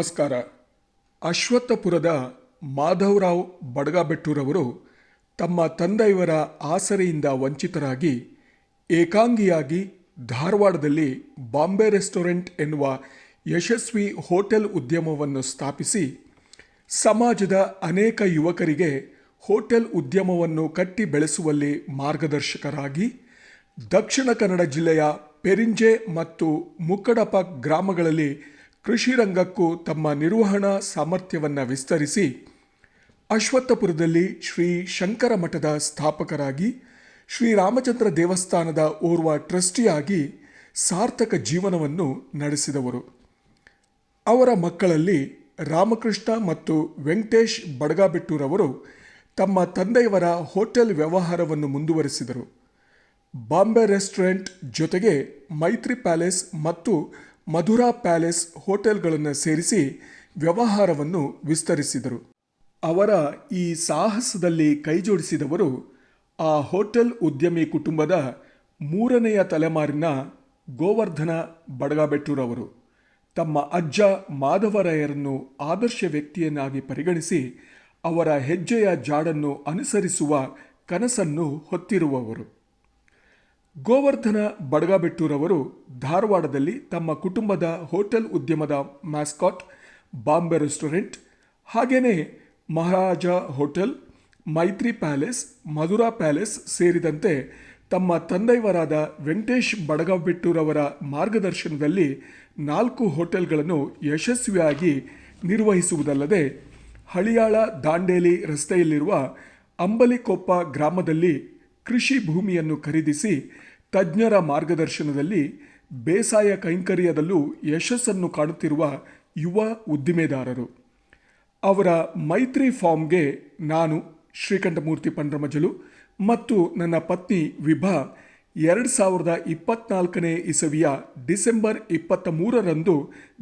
ನಮಸ್ಕಾರ. ಅಶ್ವತ್ಥಪುರದ ಮಾಧವರಾವ್ ಬಡಗಾಬೆಟ್ಟೂರವರು ತಮ್ಮ ತಂದೆಯವರ ಆಸರೆಯಿಂದ ವಂಚಿತರಾಗಿ ಏಕಾಂಗಿಯಾಗಿ ಧಾರವಾಡದಲ್ಲಿ ಬಾಂಬೆ ರೆಸ್ಟೋರೆಂಟ್ ಎನ್ನುವ ಯಶಸ್ವಿ ಹೋಟೆಲ್ ಉದ್ಯಮವನ್ನು ಸ್ಥಾಪಿಸಿ, ಸಮಾಜದ ಅನೇಕ ಯುವಕರಿಗೆ ಹೋಟೆಲ್ ಉದ್ಯಮವನ್ನು ಕಟ್ಟಿ ಬೆಳೆಸುವಲ್ಲಿ ಮಾರ್ಗದರ್ಶಕರಾಗಿ, ದಕ್ಷಿಣ ಕನ್ನಡ ಜಿಲ್ಲೆಯ ಪೆರಿಂಜೆ ಮತ್ತು ಮುಕ್ಕಡಪ ಗ್ರಾಮಗಳಲ್ಲಿ ಕೃಷಿ ರಂಗಕ್ಕೂ ತಮ್ಮ ನಿರ್ವಹಣಾ ಸಾಮರ್ಥ್ಯವನ್ನು ವಿಸ್ತರಿಸಿ ಅಶ್ವತ್ಥಪುರದಲ್ಲಿ ಶ್ರೀ ಶಂಕರ ಮಠದ ಸ್ಥಾಪಕರಾಗಿ ಶ್ರೀರಾಮಚಂದ್ರ ದೇವಸ್ಥಾನದ ಓರ್ವ ಟ್ರಸ್ಟಿಯಾಗಿ ಸಾರ್ಥಕ ಜೀವನವನ್ನು ನಡೆಸಿದವರು. ಅವರ ಮಕ್ಕಳಲ್ಲಿ ರಾಮಕೃಷ್ಣ ಮತ್ತು ವೆಂಕಟೇಶ್ ಬಡಗಾಬೆಟ್ಟೂರವರು ತಮ್ಮ ತಂದೆಯವರ ಹೋಟೆಲ್ ವ್ಯವಹಾರವನ್ನು ಮುಂದುವರೆಸಿದರು. ಬಾಂಬೆ ರೆಸ್ಟೋರೆಂಟ್ ಜೊತೆಗೆ ಮೈತ್ರಿ ಪ್ಯಾಲೇಸ್ ಮತ್ತು ಮಧುರಾ ಪ್ಯಾಲೇಸ್ ಹೋಟೆಲ್ಗಳನ್ನು ಸೇರಿಸಿ ವ್ಯವಹಾರವನ್ನು ವಿಸ್ತರಿಸಿದರು. ಅವರ ಈ ಸಾಹಸದಲ್ಲಿ ಕೈಜೋಡಿಸಿದವರು ಆ ಹೋಟೆಲ್ ಉದ್ಯಮಿ ಕುಟುಂಬದ ಮೂರನೆಯ ತಲೆಮಾರಿನ ಗೋವರ್ಧನ ಬಡಗಾಬೆಟ್ಟೂರವರು. ತಮ್ಮ ಅಜ್ಜ ಮಾಧವರಾಯರನ್ನು ಆದರ್ಶ ವ್ಯಕ್ತಿಯನ್ನಾಗಿ ಪರಿಗಣಿಸಿ ಅವರ ಹೆಜ್ಜೆಯ ಜಾಡನ್ನು ಅನುಸರಿಸುವ ಕನಸನ್ನು ಹೊತ್ತಿರುವವರು. ಗೋವರ್ಧನ ಬಡಗಾಬೆಟ್ಟೂರವರು ಧಾರವಾಡದಲ್ಲಿ ತಮ್ಮ ಕುಟುಂಬದ ಹೋಟೆಲ್ ಉದ್ಯಮದ ಮ್ಯಾಸ್ಕಾಟ್, ಬಾಂಬೆ ರೆಸ್ಟೋರೆಂಟ್ ಹಾಗೆಯೇ Maharaja hotel, Maitri palace, Madhura palace ಸೇರಿದಂತೆ ತಮ್ಮ ತಂದೆಯವರಾದ ವೆಂಕಟೇಶ್ ಬಡಗಾಬೆಟ್ಟೂರವರ ಮಾರ್ಗದರ್ಶನದಲ್ಲಿ ನಾಲ್ಕು ಹೋಟೆಲ್ಗಳನ್ನು ಯಶಸ್ವಿಯಾಗಿ ನಿರ್ವಹಿಸುವುದಲ್ಲದೆ, ಹಳಿಯಾಳ ದಾಂಡೇಲಿ ರಸ್ತೆಯಲ್ಲಿರುವ ಅಂಬಲಿಕೊಪ್ಪ ಗ್ರಾಮದಲ್ಲಿ ಕೃಷಿ ಭೂಮಿಯನ್ನು ಖರೀದಿಸಿ ತಜ್ಞರ ಮಾರ್ಗದರ್ಶನದಲ್ಲಿ ಬೇಸಾಯ ಕೈಂಕರ್ಯದಲ್ಲೂ ಯಶಸ್ಸನ್ನು ಕಾಣುತ್ತಿರುವ ಯುವ ಉದ್ದಿಮೆದಾರರು. ಅವರ ಮೈತ್ರಿ ಫಾರ್ಮ್ಗೆ ನಾನು ಶ್ರೀಕಂಠಮೂರ್ತಿ ಪಂಡ್ರಮಜಲು ಮತ್ತು ನನ್ನ ಪತ್ನಿ ವಿಭಾ ಎರಡು ಸಾವಿರದ ಇಪ್ಪತ್ನಾಲ್ಕನೇ ಇಸವಿಯ ಡಿಸೆಂಬರ್ ಇಪ್ಪತ್ತ ಮೂರರಂದು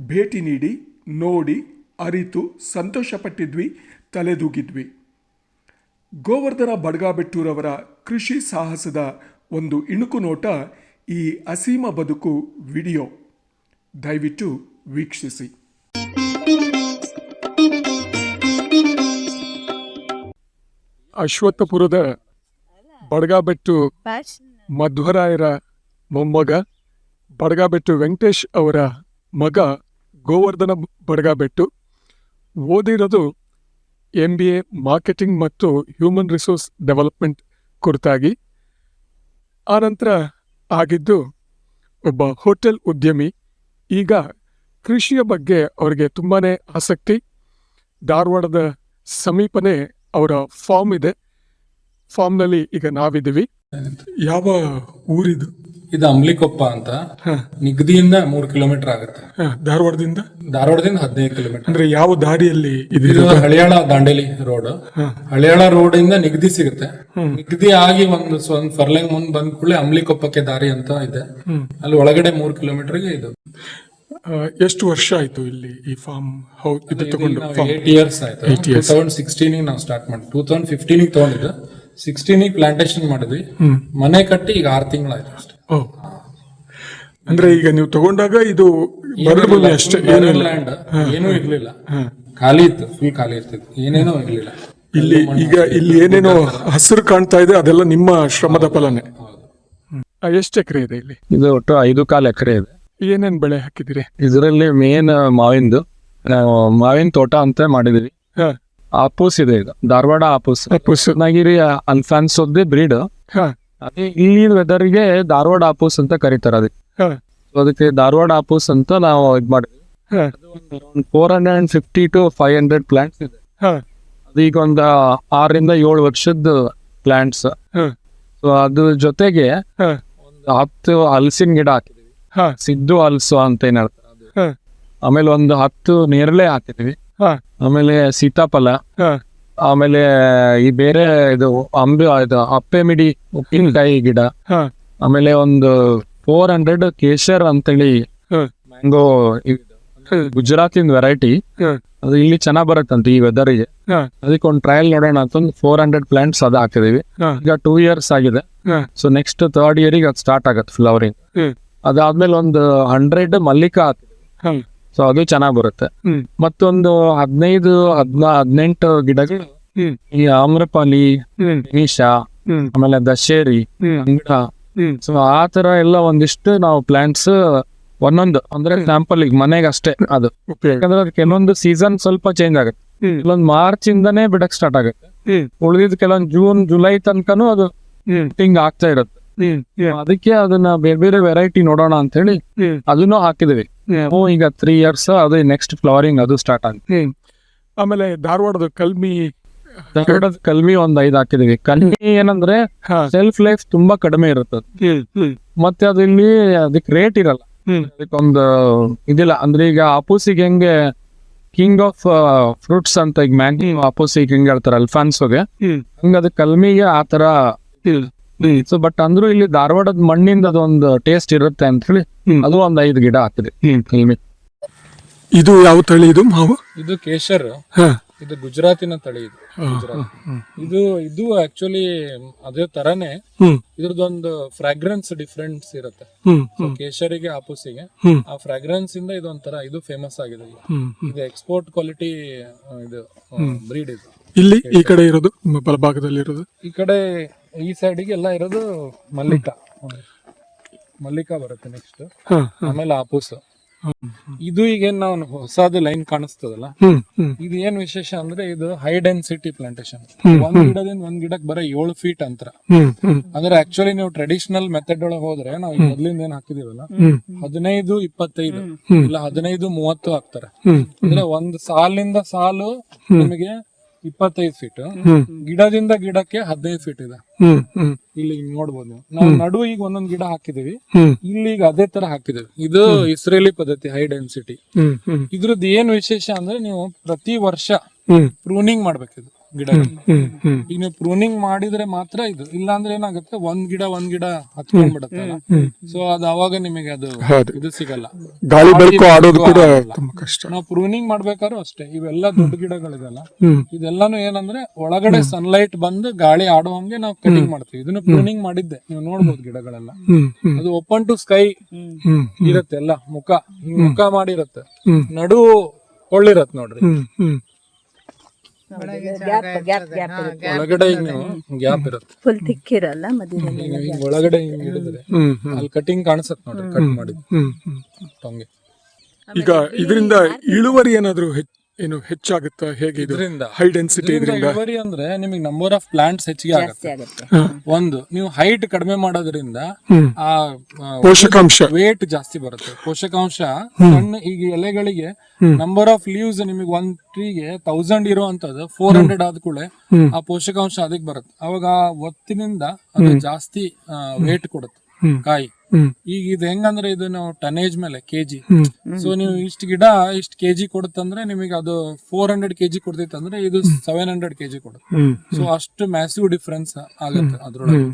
ಭೇಟಿ ನೀಡಿ, ನೋಡಿ, ಅರಿತು, ಸಂತೋಷಪಟ್ಟಿದ್ವಿ, ತಲೆದೂಗಿದ್ವಿ. ಗೋವರ್ಧನ ಬಡಗಾಬೆಟ್ಟೂರವರ ಕೃಷಿ ಸಾಹಸದ ಒಂದು ಇಣುಕು ನೋಟ ಈ ಅಸೀಮ ಬದುಕು ವಿಡಿಯೋ. ದಯವಿಟ್ಟು ವೀಕ್ಷಿಸಿ. ಅಶ್ವತ್ಥಪುರದ ಬಡಗಾಬೆಟ್ಟು ಮಧ್ವರಾಯರ ಮೊಮ್ಮಗ ಬಡಗಾಬೆಟ್ಟು ವೆಂಕಟೇಶ್ ಅವರ ಮಗ ಗೋವರ್ಧನ ಬಡಗಾಬೆಟ್ಟು. ಓದಿರೋದು ಎಂ ಬಿ ಎ ಮಾರ್ಕೆಟಿಂಗ್ ಮತ್ತು ಹ್ಯೂಮನ್ ರಿಸೋರ್ಸ್ ಡೆವಲಪ್ಮೆಂಟ್ ಕುರಿತಾಗಿ. ಆನಂತರ ಆಗಿದ್ದು ಒಬ್ಬ ಹೋಟೆಲ್ ಉದ್ಯಮಿ, ಈಗ ಕೃಷಿಯ ಬಗ್ಗೆ ಅವರಿಗೆ ತುಂಬಾ ಆಸಕ್ತಿ. ಧಾರವಾಡದ ಸಮೀಪನೇ ಅವರ ಫಾರ್ಮ್ ಇದೆ. ಫಾರ್ಮ್ನಲ್ಲಿ ಈಗ ನಾವಿದ್ದೀವಿ. ಯಾವ ಊರಿದು? ಇದು ಅಂಬ್ಲಿಕೊಪ್ಪ ಅಂತ. ನಿಗದಿಯಿಂದ ಮೂರ್ ಕಿಲೋಮೀಟರ್ ಆಗುತ್ತೆ. ಧಾರವಾಡದಿಂದ? ಧಾರವಾಡದಿಂದ ಹದಿನೈದು ಕಿಲೋಮೀಟರ್. ಅಂದ್ರೆ ಯಾವ ದಾರಿಯಲ್ಲಿ ಇದು ಇದು ಹಳಿಯಾಳ ದಾಂಡೇಲಿ ರೋಡ್. ಹಳಿಯಾಳ ರೋಡ್ ಇಂದ ನಿಗದಿ ಸಿಗುತ್ತೆ. ನಿಗದಿ ಆಗಿ ಒಂದು ಒಂದ್ ಫರ್ಲಂಗ್ ಮುಂದ್ ಬಂದ ಕೂಡಲೇ ಅಂಬ್ಲಿಕೊಪ್ಪಕ್ಕೆ ದಾರಿ ಅಂತ ಇದೆ. ಅಲ್ಲಿ ಒಳಗಡೆ ಮೂರ್ ಕಿಲೋಮೀಟರ್ಗೆ ಇದು. ಆ, ಎಷ್ಟು ವರ್ಷ ಆಯ್ತು ಇಲ್ಲಿ ಈ ಫಾರ್ಮ್ ಇದು ತಗೊಂಡು? ಏಟ್ ಇಯರ್ಸ್ ಆಯ್ತು. ಟೂ ತೌಸಂಡ್ ಸಿಕ್ಸ್ಟೀನ್ ನಾವು ಸ್ಟಾರ್ಟ್ ಮಾಡಿ ಟೂ ತೌಸಂಡ್ ಫಿಫ್ಟೀನ್ ತಗೊಂಡಿದ್ದು. ಸಿಕ್ಸ್ಟೀನ್ ಪ್ಲಾಂಟೇಶನ್ ಮಾಡಿದ್ವಿ. ಮನೆ ಕಟ್ಟಿ ಈಗ ಆರ್ ತಿಂಗಳಾಯ್ತು. ಅಂದ್ರೆ ಈಗ ನೀವು ತಗೊಂಡಾಗ ಇದು ಬರಡು ಭೂಮಿ ಅಷ್ಟೇ ಏನಿಲ್ಲ. ಲ್ಯಾಂಡ್ ಏನೂ ಇರ್ಲಿಲ್ಲ. ಖಾಲಿ ಇತ್ತು ಫುಲ್ ಖಾಲಿ ಇರ್ತಿತ್ತು. ಏನೇನೋ ಇರ್ಲಿಲ್ಲ. ಇಲ್ಲಿ ಈಗ ಇಲ್ಲಿ ಏನೇನೋ ಹಸಿರು ಕಾಣ್ತಾ ಇದೆ ಅದೆಲ್ಲ ನಿಮ್ಮ ಶ್ರಮದ ಫಲನೇ. ಆ, ಎಷ್ಟು ಎಕರೆ ಇದೆ ಇಲ್ಲಿ? ಇದು ಒಟ್ಟು ಐದು ಕಾಲು ಎಕರೆ ಇದೆ. ಏನೇನ್ ಬೆಳೆ ಹಾಕಿದಿರಿ ಇದರಲ್ಲಿ ಮೇನ್ ಮಾವಿಂದು. ನಾವು ಮಾವಿನ ತೋಟ ಅಂತ ಮಾಡಿದಿರಿ ಹಾ. ಆಪೂಸ್ ಇದೆ ಇದು ಧಾರವಾಡ ಆಪೂಸ್. ಅಪ್ಪುಸ್. ನಗಿರಿ ಅನ್ಫಾನ್ಸೋದೇ ಬ್ರೀಡ್ ಹಾ. ಅದೇ ಇಲ್ಲಿ ವೆದರ್ಗೆ ಧಾರವಾಡ ಆಪೂಸ್ ಅಂತ ಕರೀತಾರೆ ಅದಕ್ಕೆ. ಅದಕ್ಕೆ ಧಾರವಾಡ ಆಪೂಸ್ ಅಂತ ನಾವು ಇದ್ ಮಾಡಿದ್ವಿ. ಒಂದು four hundred and fifty to five hundred plants ಇದೆ. ಅದು ಅದೀಗ ಒಂದು ಆರರಿಂದ ಏಳು ವರ್ಷದ ಪ್ಲಾಂಟ್ಸ್ ಸೊ ಅದ್ರ ಜೊತೆಗೆ ಒಂದು ಹತ್ತು ಹಲಸಿನ ಗಿಡ ಹಾಕಿದ್ವಿ. ಹಾ. ಸಿದ್ದು ಹಲಸು ಅಂತ ಏನ್ ಹೇಳ್ತಾರೆ. ಆಮೇಲೆ ಒಂದು ಹತ್ತು ನೇರಳೆ ಹಾಕಿದೀವಿ. ಆಮೇಲೆ ಸೀತಾಫಲ. ಹಾ. ಆಮೇಲೆ ಈ ಬೇರೆ ಇದು ಅಂಬಿ ಇದು ಅಪ್ಪೆ ಮಿಡಿ ಉಪ್ಪಿನಕಾಯಿ ಗಿಡ. ಆಮೇಲೆ ಒಂದು ಫೋರ್ ಹಂಡ್ರೆಡ್ ಕೇಸರ್ ಅಂತೇಳಿ ಮ್ಯಾಂಗೋ ಗುಜರಾತಿನ ವೆರೈಟಿ ಅದು ಇಲ್ಲಿ ಚೆನ್ನಾಗ್ ಬರುತ್ತಂತೆ ಈ ವೆದರ್ಗೆ. ಅದಕ್ಕೆ ಒಂದು ಟ್ರಯಲ್ ನೋಡೋಣ ಅಂತ ಒಂದು ಫೋರ್ ಹಂಡ್ರೆಡ್ ಪ್ಲಾಂಟ್ಸ್ ಅದ ಹಾಕಿದೀವಿ. ಈಗ ಟೂ ಇಯರ್ಸ್ ಆಗಿದೆ. ಸೊ ನೆಕ್ಸ್ಟ್ ಥರ್ಡ್ ಇಯರಿಗೆ ಅದು ಸ್ಟಾರ್ಟ್ ಆಗತ್ತೆ ಫ್ಲವರಿಂಗ್ ಅದಾದ್ಮೇಲೆ ಒಂದು ಹಂಡ್ರೆಡ್ ಮಲ್ಲಿಕಾ ಹಾಕಿದ್ವಿ. ಸೊ ಅದು ಚೆನ್ನಾಗಿ ಬರುತ್ತೆ. ಮತ್ತೊಂದು ಹದಿನೈದು ಹದ್ನ ಹದಿನೆಂಟು ಗಿಡಗಳು. ಈ ಆಮ್ರಪಾಲಿ ಈಶಾ ಆಮೇಲೆ ದಶೇರಿ ಅಂಗಡ. ಸೊ ಆ ತರ ಎಲ್ಲ ಒಂದಿಷ್ಟು ನಾವು ಪ್ಲಾಂಟ್ಸ್ ಒಂದೊಂದು ಅಂದ್ರೆ ಸ್ಯಾಂಪಲ್ ಈಗ ಮನೆಗೆ ಅಷ್ಟೇ ಅದು. ಯಾಕಂದ್ರೆ ಅದು ಕೆಲವೊಂದು ಸೀಸನ್ ಸ್ವಲ್ಪ ಚೇಂಜ್ ಆಗುತ್ತೆ. ಕೆಲವೊಂದು ಮಾರ್ಚ್ ಇಂದಾನೇ ಬಿಡಕ್ ಸ್ಟಾರ್ಟ್ ಆಗುತ್ತೆ. ಉಳಿದಿದ್ ಕೆಲವೊಂದು ಜೂನ್ ಜುಲೈ ತನಕನೂ ಅದು ಹಿಂಗ್ ಆಗ್ತಾ ಇರುತ್ತೆ. ಅದಕ್ಕೆ ಅದನ್ನ ಬೇರೆ ಬೇರೆ ವೆರೈಟಿ ನೋಡೋಣ ಅಂತ ಹೇಳಿ ಅದನ್ನು ಹಾಕಿದಿವಿ. ಓ ಈಗ ತ್ರೀ ಇಯರ್ಸ್ ಅದು ನೆಕ್ಸ್ಟ್ ಫ್ಲವರಿಂಗ್ ಅದು ಸ್ಟಾರ್ಟ್ ಆಗುತ್ತೆ. ಆಮೇಲೆ ಧಾರವಾಡದ ಕಲ್ಮಿ ಧಾರವಾಡದ ಕಲ್ಮಿ ಒಂದ್ ಐದ್ ಹಾಕಿದಿವಿ. ಕಲ್ಮಿ ಏನಂದ್ರೆ ಸೆಲ್ಫ್ ಲೈಫ್ ತುಂಬಾ ಕಡಿಮೆ ಇರುತ್ತೆ. ಮತ್ತೆ ಅದಿಲ್ಲಿ ಇಲ್ಲಿ ಅದಕ್ಕೆ ರೇಟ್ ಇರಲ್ಲ. ಅದಕ್ಕೊಂದು ಇದಿಲ್ಲ. ಅಂದ್ರೆ ಈಗ ಅಪೂಸಿಗೆ ಹೆಂಗೆ ಕಿಂಗ್ ಆಫ್ ಫ್ರೂಟ್ಸ್ ಅಂತ ಈಗ ಮ್ಯಾಂಗಿ ಅಪೋಸಿಗೆ ಹೆಂಗ್ ಹೇಳ್ತಾರೆ ಅಲ್ಫಾನ್ಸೋಗೆ ಹಂಗ ಅದ್ ಕಲ್ಮಿಗೆ ಆ ತರ ಹ್ಮ್ ಹ್ಮ್. ಸೊ ಬಟ್ ಅಂದ್ರೂ ಇಲ್ಲಿ ಧಾರವಾಡದ ಮಣ್ಣಿಂದ ಅದೊಂದು ಟೇಸ್ಟ್ ಇರುತ್ತೆ ಅಂತ ಹೇಳಿ ಅದು ಒಂದ್ ಐದು ಗಿಡ ಹಾಕಿದೆ. ಇದು ಯಾವ ತಳಿ ಇದು ಮಾವು? ಇದು ಕೇಶರ್. ಇದು ಗುಜರಾತಿನ ತಳಿ ಇದು. ಗುಜರಾತ್. ಇದು ಇದು ಆಕ್ಚುಲಿ ಅದೇ ತರನೇ ಹ್ಮ್. ಇದ್ರದ್ದೊಂದು ಫ್ರಾಗ್ರೆನ್ಸ್ ಡಿಫ್ರೆನ್ಸ್ ಇರುತ್ತೆ. ಹ್ಮ್ So, ಹ್ಮ್ ಕೇಶರಿಗೆ ಆಪೂಸಿಗೆ ಹ್ಮ್. ಆ ಫ್ರಾಗ್ರೆನ್ಸ್ ಇಂದ ಇದೊಂಥರ ಇದು ಫೇಮಸ್ ಆಗಿದೆ ಈಗ. ಹ್ಮ್ ಹ್ಮ್. ಇದು ಎಕ್ಸ್ಪೋರ್ಟ್ ಕ್ವಾಲಿಟಿ ಇದು ಬ್ರೀಡ್ ಇದು. ಇಲ್ಲಿ ಈ ಕಡೆ ಇರೋದು ಬಲಭಾಗದಲ್ಲಿ ಇರೋದು? ಈ ಕಡೆ ಈ ಸೈಡಿಗೆ ಎಲ್ಲ ಇರೋದು ಮಲ್ಲಿಕಾ. ಮಲ್ಲಿಕಾ ಬರುತ್ತೆ ನೆಕ್ಸ್ಟ್ ಆಮೇಲೆ ಆಪೂಸ್ ಇದು ಈಗ ಏನ್ ನಾವು ಹೊಸದು ಲೈನ್ ಕಾಣಿಸ್ತದಲ್ಲ? ಇದು ಏನ್ ವಿಶೇಷ ಅಂದ್ರೆ ಇದು ಹೈ ಡೆನ್ಸಿಟಿ ಪ್ಲಾಂಟೇಶನ್ ಒಂದ್ ಗಿಡದಿಂದ ಒಂದ್ ಗಿಡಕ್ ಬರ ಏಳು ಫೀಟ್ ಅಂತರ. ಅಂದ್ರೆ ಆಕ್ಚುಲಿ ನೀವು ಟ್ರೆಡಿಷನಲ್ ಮೆಥಡ್ ಒಳಗೆ ಹೋದ್ರೆ ನಾವು ಮೊದ್ಲಿಂದ ಏನ್ ಹಾಕಿದೀವಲ್ಲ? ಹದಿನೈದು ಇಪ್ಪತ್ತೈದು. ಇಲ್ಲ ಹದಿನೈದು ಮೂವತ್ತು ಹಾಕ್ತಾರೆ. ಅಂದ್ರೆ ಒಂದ್ ಸಾಲಿಂದ ಸಾಲು ನಿಮಗೆ ಇಪ್ಪತ್ತೈದು ಫೀಟ್ ಗಿಡದಿಂದ ಗಿಡಕ್ಕೆ ಹದಿನೈದು ಫೀಟ್ ಇದೆ. ಇಲ್ಲಿ ನೋಡಬಹುದು ನೋಡ್ಬೋದು. ನಾವು ನಡು ಈಗ ಒಂದೊಂದ್ ಗಿಡ ಹಾಕಿದೀವಿ ಇಲ್ಲಿ ಈಗ ಅದೇ ತರ ಹಾಕಿದೀವಿ ಇದು ಇಸ್ರೇಲಿ ಪದ್ಧತಿ ಹೈ ಡೆನ್ಸಿಟಿ ಇದ್ರದ್ದು ಏನ್ ವಿಶೇಷ ಅಂದ್ರೆ ನೀವು ಪ್ರತಿ ವರ್ಷ ಪ್ರೂನಿಂಗ್ ಮಾಡ್ಬೇಕಿದು. ಗಿಡ ಈಗ ನೀವು ಪ್ರೂನಿಂಗ್ ಮಾಡಿದ್ರೆ ಮಾತ್ರ ಇದು. ಇಲ್ಲಾಂದ್ರೆ ಏನಾಗುತ್ತೆ? ಒಂದ್ ಗಿಡ ಒಂದ್ ಗಿಡ ಹತ್ಕೊಂಡ್ಬಿಡತ್ತೆ ಸೊ ಅದು ಅವಾಗ ನಿಮಗೆ ಅದು ಇದು ಸಿಗಲ್ಲ. ಗಾಳಿ ಬೆಳಕು ಆಡೋದು ಕೂಡ ತುಂಬಾ ಕಷ್ಟ. ನಾವು ಪ್ರೂನಿಂಗ್ ಮಾಡ್ಬೇಕಾದ್ರು ಅಷ್ಟೇ. ಇವೆಲ್ಲ ದೊಡ್ಡ ಗಿಡಗಳಿದೆಲ್ಲ. ಇದೆಲ್ಲಾನು ಏನಂದ್ರೆ ಒಳಗಡೆ ಸನ್ಲೈಟ್ ಬಂದು ಗಾಳಿ ಆಡುವಂಗೆ ನಾವು ಕಟಿಂಗ್ ಮಾಡ್ತೀವಿ. ಇದನ್ನ ಪ್ರೂನಿಂಗ್ ಮಾಡಿದ್ದೆ. ನೀವು ನೋಡ್ಬೋದು ಗಿಡಗಳೆಲ್ಲ. ಅದು ಓಪನ್ ಟು ಸ್ಕೈ ಇರತ್ತೆ ಎಲ್ಲ ಮುಖ. ಮುಖ ಮಾಡಿರುತ್ತೆ. ನಡು ಕೊಳ್ಳಿರತ್ ನೋಡ್ರಿ. ಒಳಗಡೆ ಗ್ಯಾಪ್ ಇರುತ್ತೆ. ಫುಲ್ ಥಿಕ್ ಇರಲ್ಲ ಮಧ್ಯದಲ್ಲಿ ಒಳಗಡೆ ಹಿಂಗ್ ಹಿಡಿದ್ರೆ. ಹ್ಮ್ ಹ್ಮ್. ಅಲ್ಲಿ ಕಟಿಂಗ್ ಕಾಣಿಸುತ್ತೆ ನೋಡ್ರಿ ಕಟ್ ಮಾಡಿದ್ ಹಂಗೆ. ಈಗ ಇದರಿಂದ ಇಳುವರಿ ಏನಾದ್ರು ಹೆಚ್- ಏನು ಹೆಚ್ಚಾಗುತ್ತಾ? ಹೇಗೆ ಇದು ಇದರಿಂದ. ಹೈ ಡೆನ್ಸಿಟಿ ಇದರಿಂದ ಇಳುವರಿ ಅಂದ್ರೆ ನಿಮಗೆ ನಂಬರ್ ಆಫ್ ಪ್ಲಾಂಟ್ಸ್ ಹೆಚ್ಚಿಗೆ ಆಗುತ್ತೆ. ಆಗುತ್ತೆ. ಒಂದು ನೀವು ಹೈಟ್ ಕಡಿಮೆ ಮಾಡೋದ್ರಿಂದ ಆ ಪೋಷಕಾಂಶ. ವೇಟ್ ಜಾಸ್ತಿ ಬರುತ್ತೆ. ಪೋಷಕಾಂಶ ಸಣ್ಣ ಈಗ ಎಲೆಗಳಿಗೆ ನಂಬರ್ ಆಫ್ ಲೀವ್ಸ್ ನಿಮಗೆ ಒಂದ್ ಟ್ರೀಗೆ ತೌಸಂಡ್ ಇರುವಂತದ್ದು ಫೋರ್ ಹಂಡ್ರೆಡ್ ಆದ ಕೂಡಲೇ ಆ ಪೋಷಕಾಂಶ ಅದಕ್ಕೆ ಬರುತ್ತೆ. ಅವಾಗ ಆ ಒತ್ತಿನಿಂದ ಅದು ಜಾಸ್ತಿ ವೇಟ್ ಕೊಡುತ್ತೆ. ಕಾಯಿ. ಈಗ ಇದು ಹೆಂಗಂದ್ರೆ ಇದು ನಾವು ಟನೇಜ್ ಮೇಲೆ ಕೆಜಿ. ಸೊ ನೀವು ಇಷ್ಟು ಗಿಡ ಇಷ್ಟು ಕೆಜಿ ಕೊಡುತ್ತಂದ್ರೆ ನಿಮಗೆ ಅದು ಫೋರ್ ಹಂಡ್ರೆಡ್ ಕೆಜಿ ಕೊಡ್ತೈತಂದ್ರೆ ಇದು ಸೆವೆನ್ ಹಂಡ್ರೆಡ್ ಕೆಜಿ ಕೊಡುತ್ತೆ. ಸೊ ಅಷ್ಟು ಮ್ಯಾಸಿವ್ ಡಿಫ್ರೆನ್ಸ್ ಆಗುತ್ತೆ ಅದ್ರೊಳಗೆ.